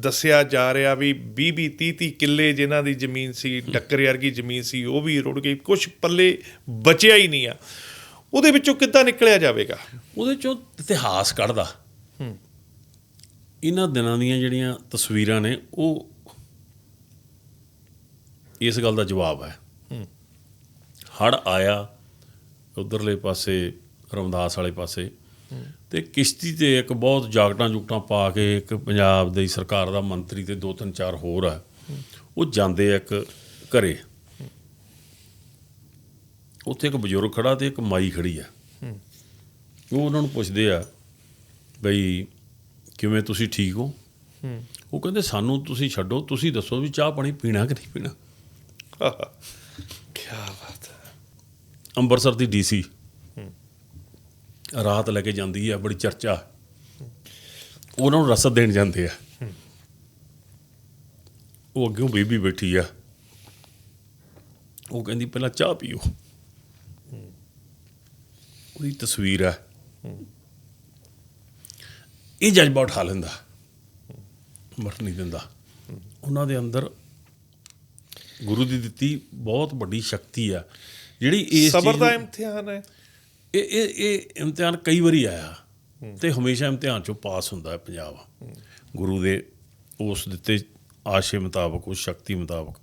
ਦੱਸਿਆ ਜਾ ਰਿਹਾ ਵੀ 20 20 30 30 ਕਿੱਲੇ ਜਿਨ੍ਹਾਂ ਦੀ ਜ਼ਮੀਨ ਸੀ ਟੱਕਰ ਵਰਗੀ ਜ਼ਮੀਨ ਸੀ ਉਹ ਵੀ ਰੁੜ ਗਈ। ਕੁਝ ਪੱਲੇ ਬਚਿਆ ਹੀ ਨਹੀਂ ਆ। ਉਹਦੇ ਵਿੱਚੋਂ ਕਿੱਦਾਂ ਨਿਕਲਿਆ ਜਾਵੇਗਾ? ਉਹਦੇ ਚੋਂ ਇਤਿਹਾਸ ਕੱਢਦਾ। ਇਹਨਾਂ ਦਿਨਾਂ ਦੀਆਂ ਜਿਹੜੀਆਂ ਤਸਵੀਰਾਂ ਨੇ ਉਹ ਇਸ ਗੱਲ ਦਾ ਜਵਾਬ ਹੈ। ਹੜ ਆਇਆ ਉਧਰਲੇ ਪਾਸੇ ਰਮਦਾਸ ਵਾਲੇ ਪਾਸੇ। ਤੇ ਕਿਸ਼ਤੀ ਤੇ ਇੱਕ ਬਹੁਤ ਜਾਕਟਾਂ ਜੁਕਟਾਂ ਪਾ ਕੇ ਇੱਕ ਪੰਜਾਬ ਦੀ ਸਰਕਾਰ ਦਾ ਮੰਤਰੀ ਤੇ ਦੋ ਤਿੰਨ ਚਾਰ ਹੋਰ ਆ ਉਹ ਜਾਂਦੇ ਇੱਕ ਘਰੇ। ਉੱਥੇ ਇੱਕ ਬਜ਼ੁਰਗ ਖੜਾ ਤੇ ਇੱਕ ਮਾਈ ਖੜੀ ਆ। ਉਹ ਉਹਨਾਂ ਨੂੰ ਪੁੱਛਦੇ ਆ ਬਈ ਕਿਵੇਂ ਤੁਸੀਂ ਠੀਕ ਹੋ? ਉਹ ਕਹਿੰਦੇ ਸਾਨੂੰ ਤੁਸੀਂ ਛੱਡੋ ਤੁਸੀਂ ਦੱਸੋ ਵੀ ਚਾਹ ਪਾਣੀ ਪੀਣਾ ਕਿ ਨਹੀਂ ਪੀਣਾ? ਕੀ ਬਾਤ ਹੈ। ਅੰਮ੍ਰਿਤਸਰ ਦੀ ਡੀਸੀ ਰਾਤ ਲੈ ਕੇ ਜਾਂਦੀ ਆ ਬੜੀ ਚਰਚਾ। ਉਹਨਾਂ ਨੂੰ ਰਸਦ ਦੇਣ ਜਾਂਦੇ ਆ। ਉਹ ਅੱਗੇ ਬੀਬੀ ਬੈਠੀ ਆ। ਉਹ ਕਹਿੰਦੀ ਪਹਿਲਾਂ ਚਾਹ ਪੀਓ। ਉਹਦੀ ਤਸਵੀਰ ਆ। ਇਹ ਜਜ਼ਬਾ ਉਠਾ ਲੈਂਦਾ। ਮਰ ਨਹੀਂ ਦਿੰਦਾ। ਉਹਨਾਂ ਦੇ ਅੰਦਰ ਗੁਰੂ ਦੀ ਦਿੱਤੀ ਬਹੁਤ ਵੱਡੀ ਸ਼ਕਤੀ ਆ। ਜਿਹੜੀ ਇਸ ਸਬਰ ਦਾ ਇਮਤਿਹਾਨ ਹੈ। ਇਹ ਇਹ ਇਹ ਇਮਤਿਹਾਨ ਕਈ ਵਾਰੀ ਆਇਆ ਤੇ ਹਮੇਸ਼ਾ ਇਮਤਿਹਾਨ ਚੋਂ ਪਾਸ ਹੁੰਦਾ ਹੈ ਪੰਜਾਬ। ਗੁਰੂ ਦੇ ਉਸ ਦਿੱਤੇ ਆਸ਼ੇ ਮੁਤਾਬਕ, ਉਸ ਸ਼ਕਤੀ ਮੁਤਾਬਕ,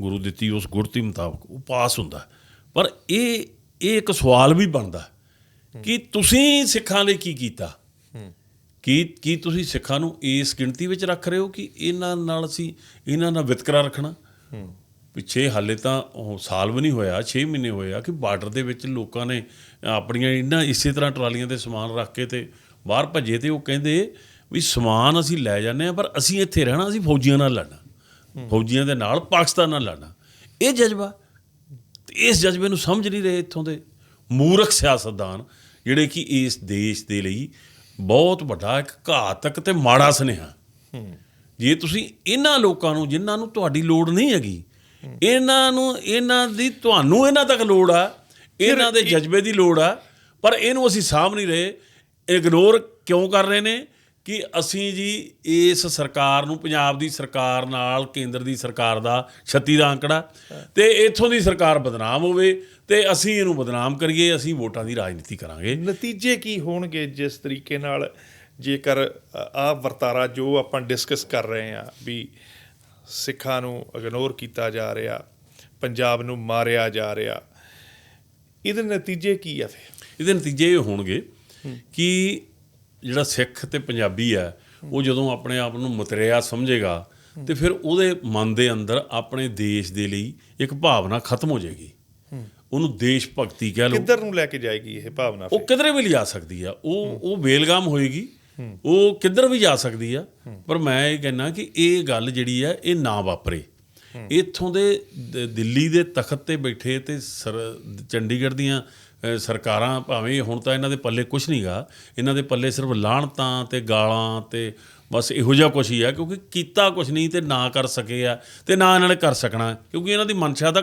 ਗੁਰੂ ਦਿੱਤੀ ਉਸ ਗੁਰਤੀ ਮੁਤਾਬਕ ਉਹ ਪਾਸ ਹੁੰਦਾ ਪਰ ਇਹ ਇਹ ਇੱਕ ਸਵਾਲ ਵੀ ਬਣਦਾ ਕਿ ਤੁਸੀਂ ਸਿੱਖਾਂ ਲਈ ਕੀ ਕੀਤਾ? ਕੀ ਕੀ ਤੁਸੀਂ ਸਿੱਖਾਂ ਨੂੰ ਇਸ ਗਿਣਤੀ ਵਿੱਚ ਰੱਖ ਰਹੇ ਹੋ ਕਿ ਇਹਨਾਂ ਨਾਲ ਅਸੀਂ, ਇਹਨਾਂ ਨਾਲ ਵਿਤਕਰਾ ਰੱਖਣਾ? ਪਿੱਛੇ ਹਾਲੇ ਤਾਂ ਉਹ ਸਾਲ ਵੀ ਨਹੀਂ ਹੋਇਆ 6 ਮਹੀਨੇ ਹੋਏ ਆ ਕਿ ਬਾਰਡਰ ਦੇ ਵਿੱਚ ਲੋਕਾਂ ਨੇ ਆਪਣੀਆਂ ਇਹਨਾਂ ਇਸੇ ਤਰ੍ਹਾਂ ਟਰਾਲੀਆਂ ਤੇ ਸਮਾਨ ਰੱਖ ਕੇ ਤੇ ਬਾਹਰ ਭੱਜੇ ਤੇ ਉਹ ਕਹਿੰਦੇ ਵੀ ਸਮਾਨ ਅਸੀਂ ਲੈ ਜਾਂਦੇ ਆ ਪਰ ਅਸੀਂ ਇੱਥੇ ਰਹਿਣਾ ਅਸੀਂ ਫੌਜੀਆਂ ਨਾਲ ਲੜਨਾ। ਫੌਜੀਆਂ ਦੇ ਨਾਲ ਪਾਕਿਸਤਾਨ ਨਾਲ ਲੜਨਾ। ਇਹ ਜਜ਼ਬਾ ਇਸ ਜਜ਼ਬੇ ਨੂੰ ਸਮਝ ਨਹੀਂ ਰਹੇ ਇੱਥੋਂ ਦੇ ਮੂਰਖ ਸਿਆਸਤਦਾਨ ਜਿਹੜੇ ਕਿ ਇਸ ਦੇਸ਼ ਦੇ ਲਈ ਬਹੁਤ ਵੱਡਾ ਇੱਕ ਘਾਤਕ ਤੇ ਮਾੜਾ ਸੁਨੇਹਾ। ਜੇ ਤੁਸੀਂ ਇਹਨਾਂ ਲੋਕਾਂ ਨੂੰ ਜਿਨ੍ਹਾਂ ਨੂੰ ਤੁਹਾਡੀ ਲੋੜ ਨਹੀਂ ਹੈਗੀ ਇਹਨਾਂ ਨੂੰ ਇਹਨਾਂ ਦੀ ਤੁਹਾਨੂੰ ਇਹਨਾਂ ਤੱਕ ਲੋੜ ਆ ਇਹਨਾਂ ਦੇ ਜਜ਼ਬੇ ਦੀ ਲੋੜ ਆ ਪਰ ਇਹਨੂੰ ਅਸੀਂ ਸਾਂਭ ਨਹੀਂ ਰਹੇ। ਇਗਨੋਰ ਕਿਉਂ ਕਰ ਰਹੇ ਨੇ? ਕਿ ਅਸੀਂ ਜੀ ਇਸ ਸਰਕਾਰ ਨੂੰ ਪੰਜਾਬ ਦੀ ਸਰਕਾਰ ਨਾਲ ਕੇਂਦਰ ਦੀ ਸਰਕਾਰ ਦਾ 36 ਦਾ ਅੰਕੜਾ। ਤੇ ਇੱਥੋਂ ਦੀ ਸਰਕਾਰ ਬਦਨਾਮ ਹੋਵੇ ਤੇ ਅਸੀਂ ਇਹਨੂੰ ਬਦਨਾਮ ਕਰੀਏ ਅਸੀਂ ਵੋਟਾਂ ਦੀ ਰਾਜਨੀਤੀ ਕਰਾਂਗੇ। ਨਤੀਜੇ ਕੀ ਹੋਣਗੇ ਜਿਸ ਤਰੀਕੇ ਨਾਲ ਜੇਕਰ ਆ ਵਰਤਾਰਾ ਜੋ ਆਪਾਂ ਡਿਸਕਸ ਕਰ ਰਹੇ ਆ ਵੀ ਸਿੱਖਾਂ ਨੂੰ ਇਗਨੋਰ ਕੀਤਾ ਜਾ ਰਿਹਾ ਪੰਜਾਬ ਨੂੰ ਮਾਰਿਆ ਜਾ ਰਿਹਾ। ਇਹਦੇ ਨਤੀਜੇ ਕੀ ਆ ਫਿਰ? ਇਹਦੇ ਨਤੀਜੇ ਇਹ ਹੋਣਗੇ ਕਿ ਜਿਹੜਾ ਸਿੱਖ ਤੇ ਪੰਜਾਬੀ ਹੈ ਉਹ ਜਦੋਂ ਆਪਣੇ ਆਪ ਨੂੰ ਮਤਰਿਆ ਸਮਝੇਗਾ ਤੇ ਫਿਰ ਉਹਦੇ ਮਨ ਦੇ ਅੰਦਰ ਆਪਣੇ ਦੇਸ਼ ਦੇ ਲਈ ਇੱਕ ਭਾਵਨਾ ਖਤਮ ਹੋ ਜਾਏਗੀ। ਉਹਨੂੰ ਦੇਸ਼ ਭਗਤੀ ਕਹਿ ਲਓ। ਕਿੱਧਰ ਨੂੰ ਲੈ ਕੇ ਜਾਏਗੀ ਇਹ ਭਾਵਨਾ ਉਹ ਕਿਧਰੇ ਵੀ ਲਿਜਾ ਸਕਦੀ ਆ। ਉਹ ਉਹ ਬੇਲਗਾਮ ਹੋਏਗੀ। ਉਹ ਕਿੱਧਰ ਵੀ ਜਾ ਸਕਦੀ ਆ, ਪਰ ਮੈਂ ਇਹ ਕਹਿੰਨਾ ਕਿ ਇਹ ਗੱਲ ਜਿਹੜੀ ਆ, ਇਹ ਨਾ ਵਾਪਰੇ। ਇੱਥੋਂ ਦੇ ਦਿੱਲੀ ਦੇ ਤਖਤ ਤੇ ਬੈਠੇ ਤੇ ਸਰ- ਚੰਡੀਗੜ੍ਹ ਦੀਆਂ ਸਰਕਾਰਾਂ ਭਾਵੇਂ ਹੁਣ ਤਾਂ ਇਹਨਾਂ ਦੇ ਪੱਲੇ ਕੁਝ ਨਹੀਂਗਾ ਇਹਨਾਂ ਦੇ ਪੱਲੇ ਸਿਰਫ ਲਾਹਣਤਾਂ ਤੇ ਗਾਲਾਂ ਤੇ ਬਸ ਇਹੋ ਜਿਹਾ ਕੁਝ ਹੀ ਆ, ਕਿਉਂਕਿ ਕੀਤਾ ਕੁਝ ਨਹੀਂ ਤੇ ਨਾ ਕਰ ਸਕੇ ਆ ਤੇ ਨਾ ਇਹਨਾਂ ਨੇ ਕਰ ਸਕਣਾ, ਕਿਉਂਕਿ ਇਹਨਾਂ ਦੀ ਮਨਸ਼ਾ ਤਾਂ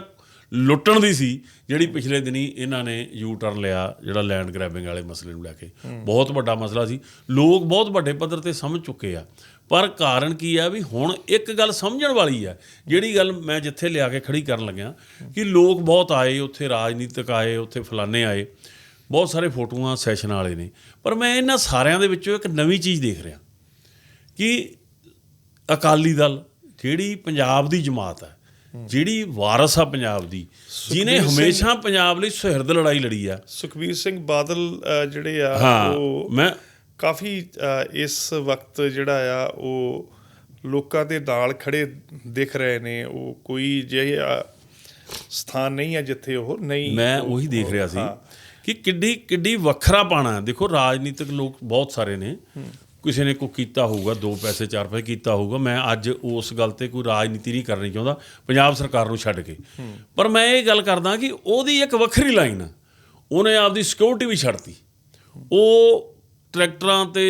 ਲੁੱਟਣ ਦੀ ਸੀ, ਜਿਹੜੀ ਪਿਛਲੇ ਦਿਨੀ ਇਹਨਾਂ ਨੇ ਯੂ ਟਰਨ ਲਿਆ, ਜਿਹੜਾ ਲੈਂਡ ਗ੍ਰੈਬਿੰਗ ਵਾਲੇ ਮਸਲੇ ਨੂੰ ਲੈ ਕੇ। ਬਹੁਤ ਵੱਡਾ ਮਸਲਾ ਸੀ। ਲੋਕ ਬਹੁਤ ਵੱਡੇ ਪੱਧਰ ਤੇ ਸਮਝ ਚੁੱਕੇ ਆ। ਪਰ ਕਾਰਨ ਕੀ ਆ ਵੀ ਹੁਣ ਇੱਕ ਗੱਲ ਸਮਝਣ ਵਾਲੀ ਆ, ਜਿਹੜੀ ਗੱਲ ਮੈਂ ਜਿੱਥੇ ਲਿਆ ਕੇ ਖੜੀ ਕਰਨ ਲੱਗਿਆ, ਕਿ ਲੋਕ ਬਹੁਤ ਆਏ, ਉੱਥੇ ਰਾਜਨੀਤਿਕ ਆਏ, ਉੱਥੇ ਫਲਾਣੇ ਆਏ। ਬਹੁਤ ਸਾਰੇ ਫੋਟੋਆਂ ਸੈਸ਼ਨ ਵਾਲੇ ਨੇ। ਪਰ ਮੈਂ ਇਹਨਾਂ ਸਾਰਿਆਂ ਦੇ ਵਿੱਚੋਂ ਇੱਕ ਨਵੀਂ ਚੀਜ਼ ਦੇਖ ਰਿਹਾ, ਕਿ ਅਕਾਲੀ ਦਲ, ਜਿਹੜੀ ਪੰਜਾਬ ਦੀ ਜਮਾਤ ਹੈ ਜਿਹੜੀ ਵਾਰਸ ਆ ਪੰਜਾਬ ਦੀ ਜਿਹਨੇ ਹਮੇਸ਼ਾ ਪੰਜਾਬ ਲਈ ਸੁਹਿਰਦ ਲੜਾਈ ਲੜੀ ਆ। ਸੁਖਬੀਰ ਸਿੰਘ ਬਾਦਲ ਜਿਹੜੇ ਆ ਉਹ ਮੈਂ ਕਾਫੀ ਇਸ ਵਕਤ ਜਿਹੜਾ ਆ ਉਹ ਲੋਕਾਂ ਦੇ ਨਾਲ ਖੜੇ ਦਿਖ ਰਹੇ ਨੇ। ਉਹ ਕੋਈ ਜਿਹਾ ਸਥਾਨ ਨਹੀਂ ਹੈ ਜਿੱਥੇ ਉਹ ਨਹੀਂ ਮੈਂ ਉਹ- ਦੇਖ ਰਿਹਾ ਸੀ। ਕਿ ਕਿੱਡੀ ਕਿੱਡੀ ਵੱਖਰਾ ਪਾਣਾ। ਦੇਖੋ ਰਾਜਨੀਤਿਕ ਲੋਕ ਬਹੁਤ ਸਾਰੇ ਨੇ। ਕਿਸੇ ਨੇ ਕੋਈ ਕੀਤਾ ਹੋਊਗਾ ਦੋ ਪੈਸੇ ਚਾਰ ਪੈਸੇ ਕੀਤਾ ਹੋਊਗਾ ਮੈਂ ਅੱਜ ਉਸ ਗੱਲ ਤੇ ਕੋਈ ਰਾਜਨੀਤੀ ਨਹੀਂ ਕਰਨੀ ਚਾਹੁੰਦਾ ਪੰਜਾਬ ਸਰਕਾਰ ਨੂੰ ਛੱਡ ਕੇ। ਪਰ ਮੈਂ ਇਹ ਗੱਲ ਕਰਦਾ ਕਿ ਉਹਦੀ ਇੱਕ ਵੱਖਰੀ ਲਾਈਨ ਆ। ਉਹਨੇ ਆਪਦੀ ਸਿਕਿਉਰਿਟੀ ਵੀ ਛੱਡਤੀ। ਉਹ ਟਰੈਕਟਰਾਂ ਤੇ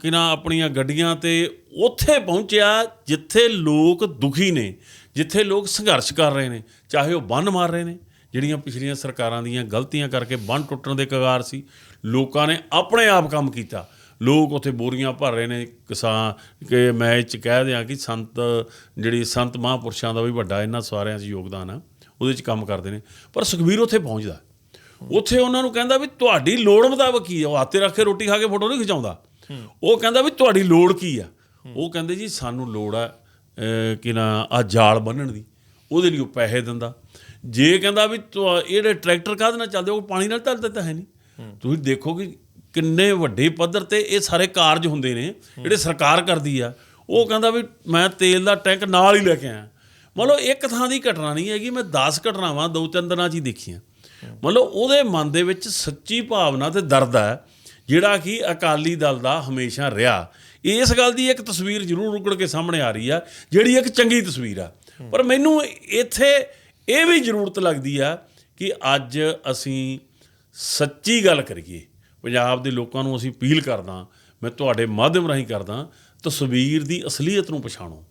ਕਿਨਾ ਆਪਣੀਆਂ ਗੱਡੀਆਂ ਤੇ ਉੱਥੇ ਪਹੁੰਚਿਆ ਜਿੱਥੇ ਲੋਕ ਦੁਖੀ ਨੇ ਜਿੱਥੇ ਲੋਕ ਸੰਘਰਸ਼ ਕਰ ਰਹੇ ਨੇ ਚਾਹੇ ਉਹ ਬੰਨ ਮਾਰ ਰਹੇ ਨੇ ਜਿਹੜੀਆਂ ਪਿਛਲੀਆਂ ਸਰਕਾਰਾਂ ਦੀਆਂ ਗਲਤੀਆਂ ਕਰਕੇ ਬੰਨ ਟੁੱਟਣ ਦੇ ਕਗਾਰ ਸੀ। ਲੋਕਾਂ ਨੇ ਆਪਣੇ ਆਪ ਕੰਮ ਕੀਤਾ। ਲੋਕ ਉੱਥੇ ਬੋਰੀਆਂ ਭਰ ਰਹੇ ਨੇ, ਕਿਸਾਨ ਕਿ ਮੈਂ ਇਹ ਚ ਕਹਿ ਦਿਆਂ ਕਿ ਸੰਤ ਜਿਹੜੀ ਸੰਤ ਮਹਾਂਪੁਰਸ਼ਾਂ ਦਾ ਵੀ ਵੱਡਾ ਇਹਨਾਂ ਸਾਰਿਆਂ 'ਚ ਯੋਗਦਾਨ ਆ, ਉਹਦੇ 'ਚ ਕੰਮ ਕਰਦੇ ਨੇ। ਪਰ ਸੁਖਬੀਰ ਉੱਥੇ ਪਹੁੰਚਦਾ। ਉੱਥੇ ਉਹਨਾਂ ਨੂੰ ਕਹਿੰਦਾ ਵੀ ਤੁਹਾਡੀ ਲੋੜ ਮੁਤਾਬਕ ਕੀ ਆ? ਉਹ ਹੱਥੇ ਰੱਖ ਕੇ ਰੋਟੀ ਖਾ ਕੇ ਫੋਟੋ ਨਹੀਂ ਖਿਚਾਉਂਦਾ। ਉਹ ਕਹਿੰਦਾ ਵੀ ਤੁਹਾਡੀ ਲੋੜ ਕੀ ਆ? ਉਹ ਕਹਿੰਦੇ ਜੀ ਸਾਨੂੰ ਲੋੜ ਆ ਕਿ ਨਾ, ਆ ਜਾਲ ਬੰਨਣ ਦੀ। ਉਹਦੇ ਲਈ ਉਹ ਪੈਸੇ ਦਿੰਦਾ। ਜੇ ਕਹਿੰਦਾ ਵੀ ਤੁਹਾ- ਇਹ ਜਿਹੜੇ ਟਰੈਕਟਰ ਕਾਹਦੇ ਨਾਲ ਚੱਲਦੇ ਉਹ ਪਾਣੀ ਨਾਲ ਧਰ ਦਿੱਤਾ ਹੈ ਨਹੀਂ। ਤੁਸੀਂ ਦੇਖੋ ਕਿ ਕਿੰਨੇ ਵੱਡੇ ਪੱਧਰ ਤੇ ਇਹ ਸਾਰੇ ਕਾਰਜ ਹੁੰਦੇ ਨੇ, ਜਿਹੜੇ ਸਰਕਾਰ ਕਰਦੀ ਆ। ਉਹ ਕਹਿੰਦਾ ਵੀ ਮੈਂ ਤੇਲ ਦਾ ਟੈਂਕ ਨਾਲ ਹੀ ਲੈ ਕੇ ਆਇਆ। ਮਤਲਬ ਇੱਕ ਥਾਂ ਦੀ ਘਟਨਾ ਨਹੀਂ ਹੈਗੀ, ਮੈਂ 10 ਘਟਨਾਵਾਂ ਦੋ ਤਿੰਨ ਦਿਨਾਂ 'ਚ ਹੀ ਦੇਖੀਆਂ। ਮਤਲਬ ਉਹਦੇ ਮਨ ਦੇ ਵਿੱਚ ਸੱਚੀ ਭਾਵਨਾ ਤੇ ਦਰਦ ਹੈ ਜਿਹੜਾ ਕਿ ਅਕਾਲੀ ਦਲ ਦਾ ਹਮੇਸ਼ਾ ਰਿਹਾ। ਇਸ ਗੱਲ ਦੀ ਇੱਕ ਤਸਵੀਰ ਜ਼ਰੂਰ ਉਗੜ ਕੇ ਸਾਹਮਣੇ ਆ ਰਹੀ ਆ, ਜਿਹੜੀ ਇੱਕ ਚੰਗੀ ਤਸਵੀਰ ਆ। ਪਰ ਮੈਨੂੰ ਇੱਥੇ ਇਹ ਵੀ ਜ਼ਰੂਰਤ ਲੱਗਦੀ ਆ ਕਿ ਅੱਜ ਅਸੀਂ ਸੱਚੀ ਗੱਲ ਕਰੀਏ। ਪੰਜਾਬ ਦੇ ਲੋਕਾਂ ਨੂੰ ਅਸੀਂ ਅਪੀਲ ਕਰਦਾ ਮੈਂ ਤੁਹਾਡੇ ਮਾਧਿਅਮ ਰਾਹੀਂ ਕਰਦਾ, ਤਸਵੀਰ ਦੀ ਅਸਲੀਅਤ ਨੂੰ ਪਛਾਣੋ।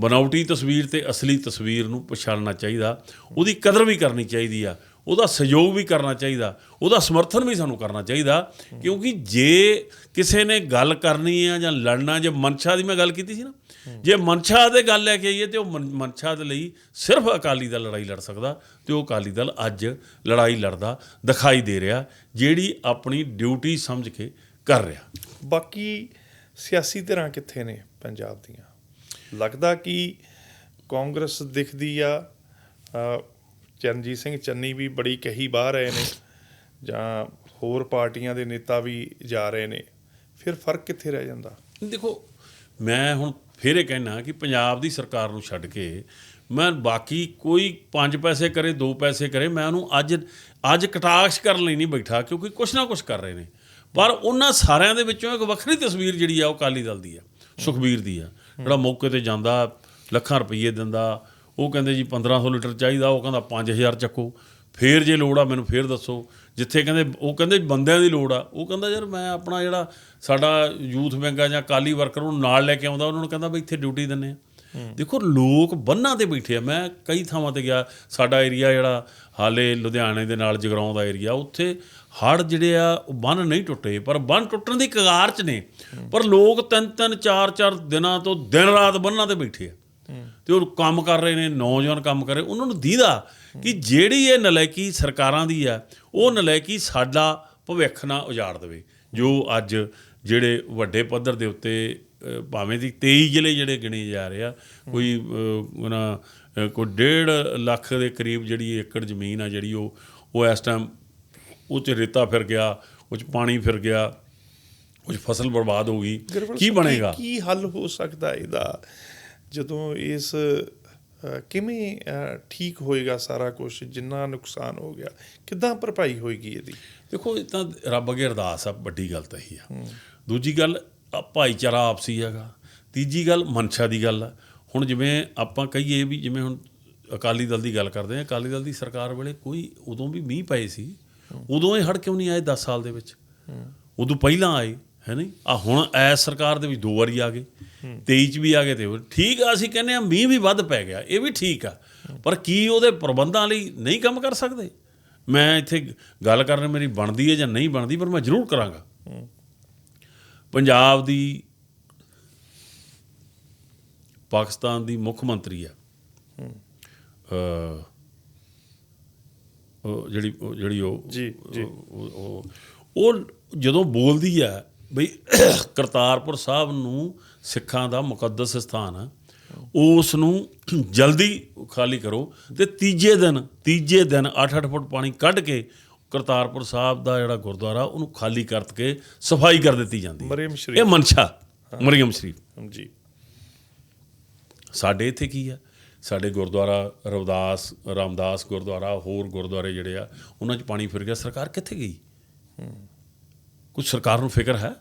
ਬਨਾਵਟੀ ਤਸਵੀਰ ਤੇ ਅਸਲੀ ਤਸਵੀਰ ਨੂੰ ਪਛਾਣਨਾ ਚਾਹੀਦਾ। ਉਹਦੀ ਕਦਰ ਵੀ ਕਰਨੀ ਚਾਹੀਦੀ ਆ, ਉਹਦਾ ਸਹਿਯੋਗ ਵੀ ਕਰਨਾ ਚਾਹੀਦਾ, ਉਹਦਾ ਸਮਰਥਨ ਵੀ ਸਾਨੂੰ ਕਰਨਾ ਚਾਹੀਦਾ। ਕਿਉਂਕਿ ਜੇ ਕਿਸੇ ਨੇ ਗੱਲ ਕਰਨੀ ਆ ਜਾਂ ਲੜਨਾ ਜੇ ਮਨਸ਼ਾ ਦੀ ਮੈਂ ਗੱਲ ਕੀਤੀ ਸੀ ਨਾ ਜੇ ਮਨਸ਼ਾ ਤੇ ਗੱਲ ਲੈ ਕੇ ਆਈਏ ਤੇ ਉਹ ਮਨ- ਮਨਸ਼ਾ ਦੇ ਲਈ ਸਿਰਫ ਅਕਾਲੀ ਦਲ ਲੜਾਈ ਲੜ ਸਕਦਾ ਤੇ ਉਹ ਅਕਾਲੀ ਦਲ ਅੱਜ ਲੜਾਈ ਲੜਦਾ ਦਿਖਾਈ ਦੇ ਰਿਹਾ ਜਿਹੜੀ ਆਪਣੀ ਡਿਊਟੀ ਸਮਝ ਕੇ ਕਰ ਰਿਹਾ। ਬਾਕੀ ਸਿਆਸੀ ਧਿਰਾਂ ਕਿੱਥੇ ਨੇ ਪੰਜਾਬ ਦੀਆਂ? ਲੱਗਦਾ ਕਿ ਕਾਂਗਰਸ ਦਿਖਦੀ ਆ ਚਰਨਜੀਤ ਸਿੰਘ ਚੰਨੀ ਵੀ ਬੜੀ ਕਹੀ ਬਾਹਰ ਰਹੇ ਨੇ ਜਾਂ ਹੋਰ ਪਾਰਟੀਆਂ ਦੇ ਨੇਤਾ ਵੀ ਜਾ ਰਹੇ ਨੇ। ਫਿਰ ਫ਼ਰਕ ਕਿੱਥੇ ਰਹਿ ਜਾਂਦਾ? ਦੇਖੋ ਮੈਂ ਹੁਣ ਫਿਰ ਇਹ ਕਹਿਣਾ ਕਿ ਪੰਜਾਬ ਦੀ ਸਰਕਾਰ ਨੂੰ ਛੱਡ ਕੇ ਮੈਂ ਬਾਕੀ ਕੋਈ 5 ਪੈਸੇ ਕਰੇ 2 ਪੈਸੇ ਕਰੇ, ਮੈਂ ਉਹਨੂੰ ਅੱਜ ਅੱਜ ਕਟਾਕਸ਼ ਕਰਨ ਲਈ ਨਹੀਂ ਬੈਠਾ, ਕਿਉਂਕਿ ਕੁਛ ਨਾ ਕੁਛ ਕਰ ਰਹੇ ਨੇ। ਪਰ ਉਹਨਾਂ ਸਾਰਿਆਂ ਦੇ ਵਿੱਚੋਂ ਇੱਕ ਵੱਖਰੀ ਤਸਵੀਰ ਜਿਹੜੀ ਆ, ਉਹ ਅਕਾਲੀ ਦਲ ਦੀ ਆ, ਸੁਖਬੀਰ ਦੀ ਆ। ਜਿਹੜਾ ਮੌਕੇ ਤੇ ਜਾਂਦਾ, ਲੱਖਾਂ ਰੁਪਏ ਦਿੰਦਾ, ਉਹ ਕਹਿੰਦੇ ਜੀ 1500 ਲੀਟਰ ਚਾਹੀਦਾ, ਉਹ ਕਹਿੰਦਾ 5000 ਚੱਕੋ। ਫੇਰ ਜੇ ਲੋੜ ਆ ਮੈਨੂੰ ਫੇਰ ਦੱਸੋ। ਜਿੱਥੇ ਕਹਿੰਦੇ ਉਹ ਕਹਿੰਦੇ ਬੰਦਿਆਂ ਦੀ ਲੋੜ ਆ। ਉਹ ਕਹਿੰਦਾ ਯਾਰ ਮੈਂ ਆਪਣਾ ਜਿਹੜਾ ਸਾਡਾ ਯੂਥ ਵਿੰਗ ਆ ਜਾਂ ਕਾਲੀ ਵਰਕਰ ਨੂੰ ਨਾਲ ਲੈ ਕੇ ਆਉਂਦਾ। ਉਹਨਾਂ ਨੂੰ ਕਹਿੰਦਾ ਬਈ ਇੱਥੇ ਡਿਊਟੀ ਦਿੰਨੇ ਆ। ਦੇਖੋ ਲੋਕ ਬੰਨਾਂ ਤੇ ਬੈਠੇ ਆ। ਮੈਂ ਕਈ ਥਾਵਾਂ ਤੇ ਗਿਆ। ਸਾਡਾ ਏਰੀਆ ਜਿਹੜਾ ਹਾਲੇ ਲੁਧਿਆਣੇ ਦੇ ਨਾਲ ਜਗਰਾਉਂ ਦਾ ਏਰੀਆ ਉੱਥੇ ਹੜ ਜਿਹੜੇ ਆ ਉਹ ਬੰਨ ਨਹੀਂ ਟੁੱਟੇ। ਪਰ ਬੰਨ ਟੁੱਟਣ ਦੀ ਕਗਾਰ 'ਚ ਨੇ। ਪਰ ਲੋਕ ਤਿੰਨ ਤਿੰਨ ਚਾਰ ਚਾਰ ਦਿਨਾਂ ਤੋਂ ਦਿਨ ਰਾਤ ਬੰਨਾਂ ਤੇ ਬੈਠੇ ਆ। ਤੇ ਉਹ ਕੰਮ ਕਰ ਰਹੇ ਨੇ ਨੌਜਵਾਨ ਕੰਮ ਕਰ ਰਹੇ। ਉਹਨਾਂ ਨੂੰ ਦੀਦਾ ਕਿ ਜਿਹੜੀ ਇਹ ਨਲਾਇਕੀ ਸਰਕਾਰਾਂ ਦੀ ਆ ਉਹ ਨਲਾਇਕੀ ਸਾਡਾ ਭਵਿੱਖ ਨਾ ਉਜਾੜ ਦੇਵੇ। ਜੋ ਅੱਜ ਜਿਹੜੇ ਵੱਡੇ ਪੱਧਰ ਦੇ ਉੱਤੇ ਭਾਵੇਂ ਦੀ 23 ਜ਼ਿਲ੍ਹੇ ਜਿਹੜੇ ਗਿਣੇ ਜਾ ਰਹੇ ਆ ਕੋਈ ਉਹਨਾਂ ਕੋਈ 1.5 ਲੱਖ ਦੇ ਕਰੀਬ ਜਿਹੜੀ ਏਕੜ ਜ਼ਮੀਨ ਆ ਜਿਹੜੀ ਉਹ ਉਹ ਇਸ ਟਾਈਮ ਉਹ 'ਚ ਰੇਤਾ ਫਿਰ ਗਿਆ ਉਹ 'ਚ ਪਾਣੀ ਫਿਰ ਗਿਆ ਉਹ 'ਚ ਫਸਲ ਬਰਬਾਦ ਹੋ ਗਈ। ਕੀ ਬਣੇਗਾ? ਕੀ ਹੱਲ ਹੋ ਸਕਦਾ ਇਹਦਾ? ਜਦੋਂ ਇਸ ਕਿਵੇਂ ਠੀਕ ਹੋਏਗਾ ਸਾਰਾ ਕੁਝ ਜਿੰਨਾ ਨੁਕਸਾਨ ਹੋ ਗਿਆ ਕਿੱਦਾਂ ਭਰਪਾਈ ਹੋਏਗੀ ਇਹਦੀ? ਦੇਖੋ ਇਹ ਤਾਂ ਰੱਬ ਅੱਗੇ ਅਰਦਾਸ ਆ ਵੱਡੀ ਗੱਲ ਤਾਂ ਇਹੀ ਆ। ਦੂਜੀ ਗੱਲ ਭਾਈਚਾਰਾ ਆਪਸੀ ਹੈਗਾ। ਤੀਜੀ ਗੱਲ ਮਨਸ਼ਾ ਦੀ ਗੱਲ ਆ। ਹੁਣ ਜਿਵੇਂ ਆਪਾਂ ਕਹੀਏ ਵੀ ਜਿਵੇਂ ਹੁਣ ਅਕਾਲੀ ਦਲ ਦੀ ਗੱਲ ਕਰਦੇ ਆ ਅਕਾਲੀ ਦਲ ਦੀ ਸਰਕਾਰ ਵੇਲੇ ਕੋਈ ਉਦੋਂ ਵੀ ਮੀਂਹ ਪਏ ਸੀ ਉਦੋਂ ਇਹ ਹੜ ਕਿਉਂ ਨਹੀਂ ਆਏ 10 ਸਾਲ ਦੇ ਵਿੱਚ? ਉਦੋਂ ਪਹਿਲਾਂ ਆਏ। ਹੈ ਨਹੀਂ? ਆ ਹੁਣ ਐਸ ਸਰਕਾਰ ਦੇ ਵਿੱਚ ਦੋ ਵਾਰੀ ਆ ਗਏ 23 ਚ ਵੀ ਆ ਗਏ ਤੇ ਠੀਕ ਆ ਅਸੀਂ ਕਹਿੰਦੇ ਆ ਮੀਂਹ ਵੀ ਵੱਧ ਪੈ ਗਿਆ ਇਹ ਵੀ ਠੀਕ ਆ। ਪਰ ਕੀ ਉਹਦੇ ਪ੍ਰਬੰਧਾਂ ਲਈ ਨਹੀਂ ਕੰਮ ਕਰ ਸਕਦੇ? ਮੈਂ ਇੱਥੇ ਗੱਲ ਕਰਨ ਮੇਰੀ ਬਣਦੀ ਹੈ ਜਾਂ ਨਹੀਂ ਬਣਦੀ ਪਰ ਮੈਂ ਜ਼ਰੂਰ ਕਰਾਂਗਾ। ਪੰਜਾਬ ਦੀ ਪਾਕਿਸਤਾਨ ਦੀ ਮੁੱਖ ਮੰਤਰੀ ਆ। ਅ ਉਹ ਜਿਹੜੀ ਜਿਹੜੀ ਉਹ ਜੀ, ਜੀ। ਉਹ ਜਦੋਂ ਬੋਲਦੀ ਆ ਬਈ ਕਰਤਾਰਪੁਰ ਸਾਹਿਬ ਨੂੰ ਸਿੱਖਾਂ ਦਾ ਮੁਕੱਦਸ ਸਥਾਨ ਹੈ ਉਸ ਨੂੰ ਜਲਦੀ ਖਾਲੀ ਕਰੋ ਤੇ ਤੀਜੇ ਦਿਨ ਤੀਜੇ ਦਿਨ 8-8 ਫੁੱਟ ਪਾਣੀ ਕੱਢ ਕੇ ਕਰਤਾਰਪੁਰ ਸਾਹਿਬ ਦਾ ਜਿਹੜਾ ਗੁਰਦੁਆਰਾ ਉਹਨੂੰ ਖਾਲੀ ਕਰਕੇ ਸਫ਼ਾਈ ਕਰ ਦਿੱਤੀ ਜਾਂਦੀ ਹੈ। ਮਰੀਮ ਸ਼ਰੀਫ। ਇਹ ਮਨਸ਼ਾ ਮਰੀਮ ਸ਼ਰੀਫ। ਜੀ। ਸਾਡੇ ਇੱਥੇ ਕੀ ਆ? ਸਾਡੇ ਗੁਰਦੁਆਰਾ ਰਵਿਦਾਸ ਰਾਮਦਾਸ ਗੁਰਦੁਆਰਾ ਹੋਰ ਗੁਰਦੁਆਰੇ ਜਿਹੜੇ ਆ ਉਹਨਾਂ 'ਚ ਪਾਣੀ ਫਿਰ ਗਿਆ। ਸਰਕਾਰ ਕਿੱਥੇ ਗਈ? ਕੁਝ ਸਰਕਾਰ ਨੂੰ ਫਿਕਰ ਹੈ?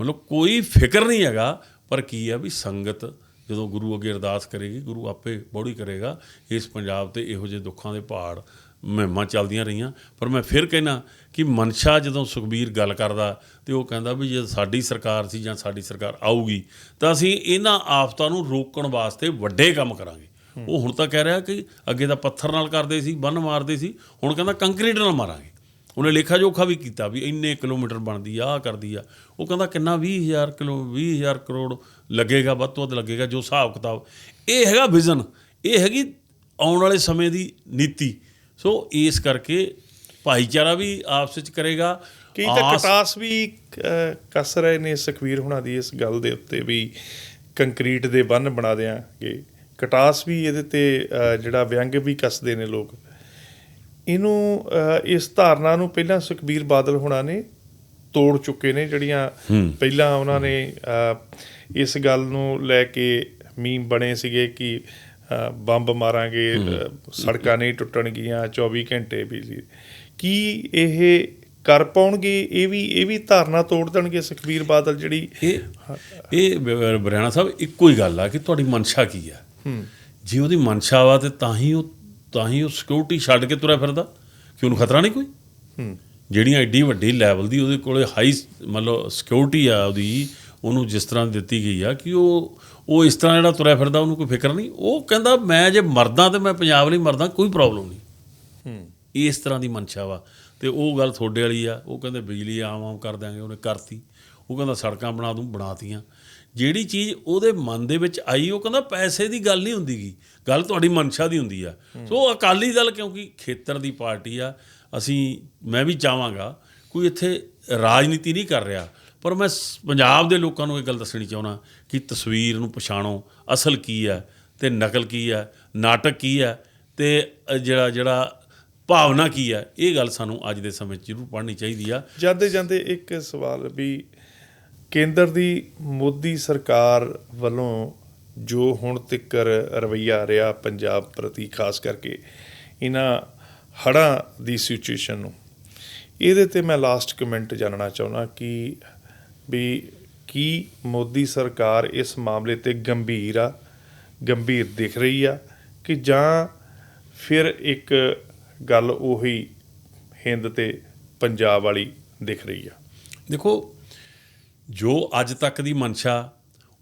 ਮਤਲਬ ਕੋਈ ਫਿਕਰ ਨਹੀਂ ਹੈਗਾ, ਪਰ ਕੀ ਆ ਵੀ ਸੰਗਤ ਜਦੋਂ ਗੁਰੂ ਅੱਗੇ ਅਰਦਾਸ ਕਰੇਗੀ, ਗੁਰੂ ਆਪੇ ਬੋੜੀ ਕਰੇਗਾ। ਇਸ ਪੰਜਾਬ ਤੇ ਇਹੋ ਜਿਹੇ ਦੁੱਖਾਂ ਦੇ ਪਹਾੜ ਮਹਿਮਾ ਚੱਲਦੀਆਂ ਰਹੀਆਂ। ਪਰ ਮੈਂ ਫਿਰ ਕਹਿਣਾ ਕਿ ਮਨਸ਼ਾ ਜਦੋਂ ਸੁਖਬੀਰ ਗੱਲ ਕਰਦਾ ਤੇ ਉਹ ਕਹਿੰਦਾ ਵੀ ਜੇ ਸਾਡੀ ਸਰਕਾਰ ਸੀ ਜਾਂ ਸਾਡੀ ਸਰਕਾਰ ਆਊਗੀ, ਤਾਂ ਅਸੀਂ ਇਹਨਾਂ ਆਫਤਾਂ ਨੂੰ ਰੋਕਣ ਵਾਸਤੇ ਵੱਡੇ ਕੰਮ ਕਰਾਂਗੇ। ਉਹ ਹੁਣ ਤਾਂ ਕਹਿ ਰਿਹਾ ਕਿ ਅੱਗੇ ਤਾਂ ਪੱਥਰ ਨਾਲ ਕਰਦੇ ਸੀ, ਬੰਨ ਮਾਰਦੇ ਸੀ, ਹੁਣ ਕਹਿੰਦਾ ਕੰਕਰੀਟ ਨਾਲ ਮਾਰਾਂਗੇ। ਉਹਨੇ ਲੇਖਾ ਜੋਖਾ ਵੀ ਕੀਤਾ ਵੀ ਇੰਨੇ ਕਿਲੋਮੀਟਰ ਬਣਦੀ ਆ ਆਹ ਕਰਦੀ ਆ। ਉਹ ਕਹਿੰਦਾ ਕਿੰਨਾ 20000 ਕਿਲੋ 20000 ਕਰੋੜ ਲੱਗੇਗਾ ਵੱਧ ਤੋਂ ਵੱਧ ਲੱਗੇਗਾ ਜੋ ਹਿਸਾਬ ਕਿਤਾਬ। ਇਹ ਹੈਗਾ ਵਿਜ਼ਨ ਇਹ ਹੈਗੀ ਆਉਣ ਵਾਲੇ ਸਮੇਂ ਦੀ ਨੀਤੀ। ਸੋ ਇਸ ਕਰਕੇ ਭਾਈਚਾਰਾ ਵੀ ਆਪਸ ਵਿੱਚ ਕਰੇਗਾ। ਕਈ ਤਾਂ ਕਟਾਸ ਵੀ ਕੱਸ ਰਹੇ ਨੇ ਸੁਖਵੀਰ ਹੁਣਾਂ ਦੀ ਇਸ ਗੱਲ ਦੇ ਉੱਤੇ ਵੀ ਕੰਕਰੀਟ ਦੇ ਬੰਨ ਬਣਾ ਦਿਆਂਗੇ। ਕਟਾਸ ਵੀ ਇਹਦੇ ਤੇ ਜਿਹੜਾ ਵਿਅੰਗ ਵੀ ਕੱਸਦੇ ਨੇ ਲੋਕ। ਇਹਨੂੰ ਇਸ ਧਾਰਨਾ ਨੂੰ ਪਹਿਲਾਂ ਸੁਖਬੀਰ ਬਾਦਲ ਹੁਣਾਂ ਨੇ ਤੋੜ ਚੁੱਕੇ ਨੇ ਜਿਹੜੀਆਂ ਪਹਿਲਾਂ ਉਹਨਾਂ ਨੇ ਇਸ ਗੱਲ ਨੂੰ ਲੈ ਕੇ ਮੀਮ ਬਣੇ ਸੀਗੇ ਕਿ ਬੰਬ ਮਾਰਾਂਗੇ ਸੜਕਾਂ ਨਹੀਂ ਟੁੱਟਣਗੀਆਂ 24 ਘੰਟੇ ਬਿਜਲੀ। ਕੀ ਇਹ ਕਰ ਪਾਉਣਗੇ? ਇਹ ਵੀ ਇਹ ਵੀ ਧਾਰਨਾ ਤੋੜ ਦੇਣਗੇ ਸੁਖਬੀਰ ਬਾਦਲ ਜਿਹੜੀ? ਇਹ ਇਹ ਬਰਿਆਣਾ ਸਾਹਿਬ ਇੱਕੋ ਹੀ ਗੱਲ ਆ ਕਿ ਤੁਹਾਡੀ ਮਨਸ਼ਾ ਕੀ ਆ? ਜੇ ਉਹਦੀ ਮਨਸ਼ਾ ਵਾ ਤੇ ਤਾਂ ਹੀ ਉਹ ਤਾਂ ਹੀ ਉਹ ਸਿਕਿਉਰਿਟੀ ਛੱਡ ਕੇ ਤੁਰਿਆ ਫਿਰਦਾ। ਕਿ ਉਹਨੂੰ ਖਤਰਾ ਨਹੀਂ ਕੋਈ? ਹੂੰ। ਜਿਹੜੀਆਂ ਐਡੀ ਵੱਡੀ ਲੈਵਲ ਦੀ ਉਹਦੇ ਕੋਲੇ ਹਾਈ ਮਤਲਬ ਸਿਕਿਉਰਿਟੀ ਆ ਉਹਦੀ ਉਹਨੂੰ ਜਿਸ ਤਰ੍ਹਾਂ ਦਿੱਤੀ ਗਈ ਆ ਕਿ ਉਹ ਉਹ ਇਸ ਤਰ੍ਹਾਂ ਜਿਹੜਾ ਤੁਰਿਆ ਫਿਰਦਾ ਉਹਨੂੰ ਕੋਈ ਫਿਕਰ ਨਹੀਂ। ਉਹ ਕਹਿੰਦਾ ਮੈਂ ਜੇ ਮਰਦਾ ਤੇ ਮੈਂ ਪੰਜਾਬ ਲਈ ਮਰਦਾ ਕੋਈ ਪ੍ਰੋਬਲਮ ਨਹੀਂ। ਹੂੰ। ਇਸ ਤਰ੍ਹਾਂ ਦੀ ਮਨਸ਼ਾ ਵਾ। ਤੇ ਉਹ ਗੱਲ ਤੁਹਾਡੇ ਵਾਲੀ ਆ। ਉਹ ਕਹਿੰਦੇ ਬਿਜਲੀ ਆਮ ਆਮ ਕਰ ਦਿਆਂਗੇ ਉਹਨੇ ਕਰਤੀ। ਉਹ ਕਹਿੰਦਾ ਸੜਕਾਂ ਬਣਾ ਦੂੰ ਬਣਾਤੀਆਂ। ਜਿਹੜੀ ਚੀਜ਼ ਉਹਦੇ ਮਨ ਦੇ ਵਿੱਚ ਆਈ ਉਹ ਕਹਿੰਦਾ ਪੈਸੇ ਦੀ ਗੱਲ ਨਹੀਂ ਹੁੰਦੀਗੀ। ਗੱਲ ਤੁਹਾਡੀ ਮਨਸ਼ਾ ਦੀ ਹੁੰਦੀ ਆ। ਸੋ ਅਕਾਲੀ ਦਲ ਕਿਉਂਕਿ ਖੇਤਰ ਦੀ ਪਾਰਟੀ ਆ ਅਸੀਂ ਮੈਂ ਵੀ ਚਾਹਾਂਗਾ ਕੋਈ ਇੱਥੇ ਰਾਜਨੀਤੀ ਨਹੀਂ ਕਰ ਰਿਹਾ। ਪਰ ਮੈਂ ਪੰਜਾਬ ਦੇ ਲੋਕਾਂ ਨੂੰ ਇਹ ਗੱਲ ਦੱਸਣੀ ਚਾਹੁੰਦਾ ਕਿ ਤਸਵੀਰ ਨੂੰ ਪਛਾਣੋ। ਅਸਲ ਕੀ ਹੈ ਤੇ ਨਕਲ ਕੀ ਹੈ ਨਾਟਕ ਕੀ ਹੈ ਤੇ ਜਿਹੜਾ ਜਿਹੜਾ ਭਾਵਨਾ ਕੀ ਹੈ ਇਹ ਗੱਲ ਸਾਨੂੰ ਅੱਜ ਦੇ ਸਮੇਂ 'ਚ ਜ਼ਰੂਰ ਪੜ੍ਹਨੀ ਚਾਹੀਦੀ ਆ। ਜਾਂਦੇ ਜਾਂਦੇ ਇੱਕ ਸਵਾਲ ਵੀ ਕੇਂਦਰ ਦੀ ਮੋਦੀ ਸਰਕਾਰ ਵੱਲੋਂ ਜੋ ਹੁਣ ਤੱਕ ਰਵਈਆ ਰਿਹਾ ਪੰਜਾਬ ਪ੍ਰਤੀ, ਖਾਸ ਕਰਕੇ ਇਹਨਾਂ ਹੜ੍ਹਾਂ ਦੀ ਸਿਚੁਏਸ਼ਨ ਨੂੰ, ਇਹਦੇ ਤੇ ਮੈਂ ਲਾਸਟ ਕਮੈਂਟ ਜਾਣਨਾ ਚਾਹੁੰਦਾ ਕਿ ਵੀ ਕੀ ਮੋਦੀ ਸਰਕਾਰ ਇਸ ਮਾਮਲੇ ਤੇ ਗੰਭੀਰ ਆ, ਗੰਭੀਰ ਦਿਖ ਰਹੀ ਆ ਕਿ ਜਾਂ ਫਿਰ ਇੱਕ ਗੱਲ ਉਹੀ ਹਿੰਦ ਤੇ ਪੰਜਾਬ ਵਾਲੀ ਦਿਖ ਰਹੀ ਆ? ਦੇਖੋ ਜੋ ਅੱਜ ਤੱਕ ਦੀ ਮਨਸ਼ਾ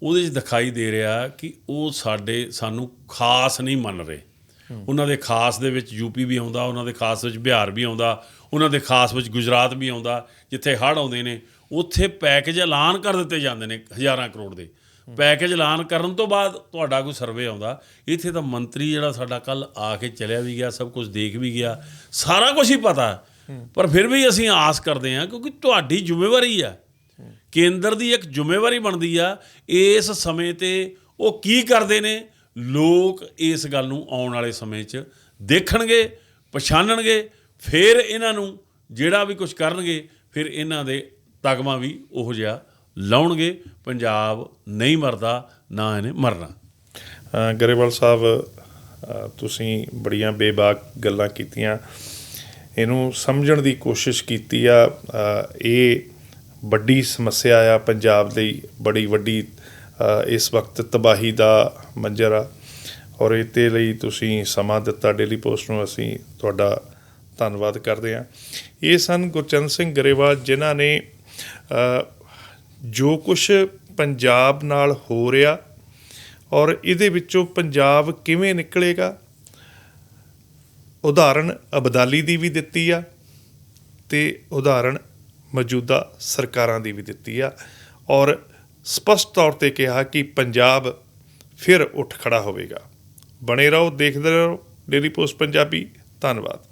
ਉਹਦੇ 'ਚ ਦਿਖਾਈ ਦੇ ਰਿਹਾ ਕਿ ਉਹ ਸਾਡੇ ਸਾਨੂੰ ਖਾਸ ਨਹੀਂ ਮੰਨ ਰਹੇ। ਉਹਨਾਂ ਦੇ ਖਾਸ ਦੇ ਵਿੱਚ ਯੂਪੀ ਵੀ ਆਉਂਦਾ, ਉਹਨਾਂ ਦੇ ਖਾਸ ਵਿੱਚ ਬਿਹਾਰ ਵੀ ਆਉਂਦਾ, ਉਹਨਾਂ ਦੇ ਖਾਸ ਵਿੱਚ ਗੁਜਰਾਤ ਵੀ ਆਉਂਦਾ, ਜਿੱਥੇ ਹੜ੍ਹ ਆਉਂਦੇ ਨੇ, ਉੱਥੇ ਪੈਕੇਜ ਐਲਾਨ ਕਰ ਦਿੱਤੇ ਜਾਂਦੇ ਨੇ ਹਜ਼ਾਰਾਂ ਕਰੋੜ ਦੇ। ਪੈਕੇਜ ਐਲਾਨ ਕਰਨ ਤੋਂ ਬਾਅਦ ਤੁਹਾਡਾ ਕੋਈ ਸਰਵੇ ਆਉਂਦਾ। ਇੱਥੇ ਤਾਂ ਮੰਤਰੀ ਜਿਹੜਾ ਸਾਡਾ ਕੱਲ ਆ ਕੇ ਚਲਿਆ ਵੀ ਗਿਆ, ਸਭ ਕੁਝ ਦੇਖ ਵੀ ਗਿਆ, ਸਾਰਾ ਕੁਝ ਹੀ ਪਤਾ। ਪਰ ਫਿਰ ਵੀ ਅਸੀਂ ਆਸ ਕਰਦੇ ਹਾਂ ਕਿਉਂਕਿ ਤੁਹਾਡੀ ਜ਼ਿੰਮੇਵਾਰੀ ਆ। ਕੇਂਦਰ ਦੀ ਇੱਕ ਜ਼ਿੰਮੇਵਾਰੀ ਬਣਦੀ ਆ, ਇਸ ਸਮੇਂ ਤੇ ਉਹ ਕੀ ਕਰਦੇ ਨੇ? ਲੋਕ ਇਸ ਗੱਲ ਨੂੰ ਆਉਣ ਵਾਲੇ ਸਮੇਂ 'ਚ ਦੇਖਣਗੇ, ਪਛਾਣਨਗੇ, ਫਿਰ ਇਹਨਾਂ ਨੂੰ ਜਿਹੜਾ ਵੀ ਕੁਝ ਕਰਨਗੇ, ਫਿਰ ਇਹਨਾਂ ਦੇ ਤਗਮਾ ਵੀ ਉਹੋ ਜਿਹਾ ਲਾਉਣਗੇ। ਪੰਜਾਬ ਨਹੀਂ ਮਰਦਾ, ਨਾ ਇਹਨੇ ਮਰਨਾ। ਗਰੇਵਾਲ ਸਾਹਿਬ ਤੁਸੀਂ ਬੜੀਆਂ ਬੇਬਾਕ ਗੱਲਾਂ ਕੀਤੀਆਂ। ਇਹਨੂੰ ਸਮਝਣ ਦੀ ਕੋਸ਼ਿਸ਼ ਕੀਤੀ ਆ। ਇਹ ਵੱਡੀ ਸਮੱਸਿਆ ਆ ਪੰਜਾਬ ਲਈ ਬੜੀ ਵੱਡੀ ਇਸ ਵਕਤ ਤਬਾਹੀ ਦਾ ਮੰਜ਼ਰ ਆ। ਔਰ ਇਹਦੇ ਲਈ ਤੁਸੀਂ ਸਮਾਂ ਦਿੱਤਾ ਡੇਲੀ ਪੋਸਟ ਨੂੰ, ਅਸੀਂ ਤੁਹਾਡਾ ਧੰਨਵਾਦ ਕਰਦੇ ਹਾਂ। ਇਹ ਸਨ ਗੁਰਚੰਦ ਸਿੰਘ ਗਰੇਵਾਲ, ਜਿਨ੍ਹਾਂ ਨੇ ਜੋ ਕੁਝ ਪੰਜਾਬ ਨਾਲ ਹੋ ਰਿਹਾ ਔਰ ਇਹਦੇ ਵਿੱਚੋਂ ਪੰਜਾਬ ਕਿਵੇਂ ਨਿਕਲੇਗਾ, ਉਦਾਹਰਣ ਅਬਦਾਲੀ ਦੀ ਵੀ ਦਿੱਤੀ ਆ ਤੇ ਉਦਾਹਰਣ ਮੌਜੂਦਾ ਸਰਕਾਰਾਂ ਦੀ ਵੀ ਦਿੱਤੀ ਆ। ਔਰ ਸਪਸ਼ਟ ਤੌਰ ਤੇ ਕਿਹਾ ਕਿ ਪੰਜਾਬ ਫਿਰ ਉੱਠ ਖੜਾ ਹੋਵੇਗਾ। ਬਣੇ ਰਹੋ, ਦੇਖਦੇ ਰਹੋ, ਡੇਲੀ ਪੋਸਟ ਪੰਜਾਬੀ। ਧੰਨਵਾਦ।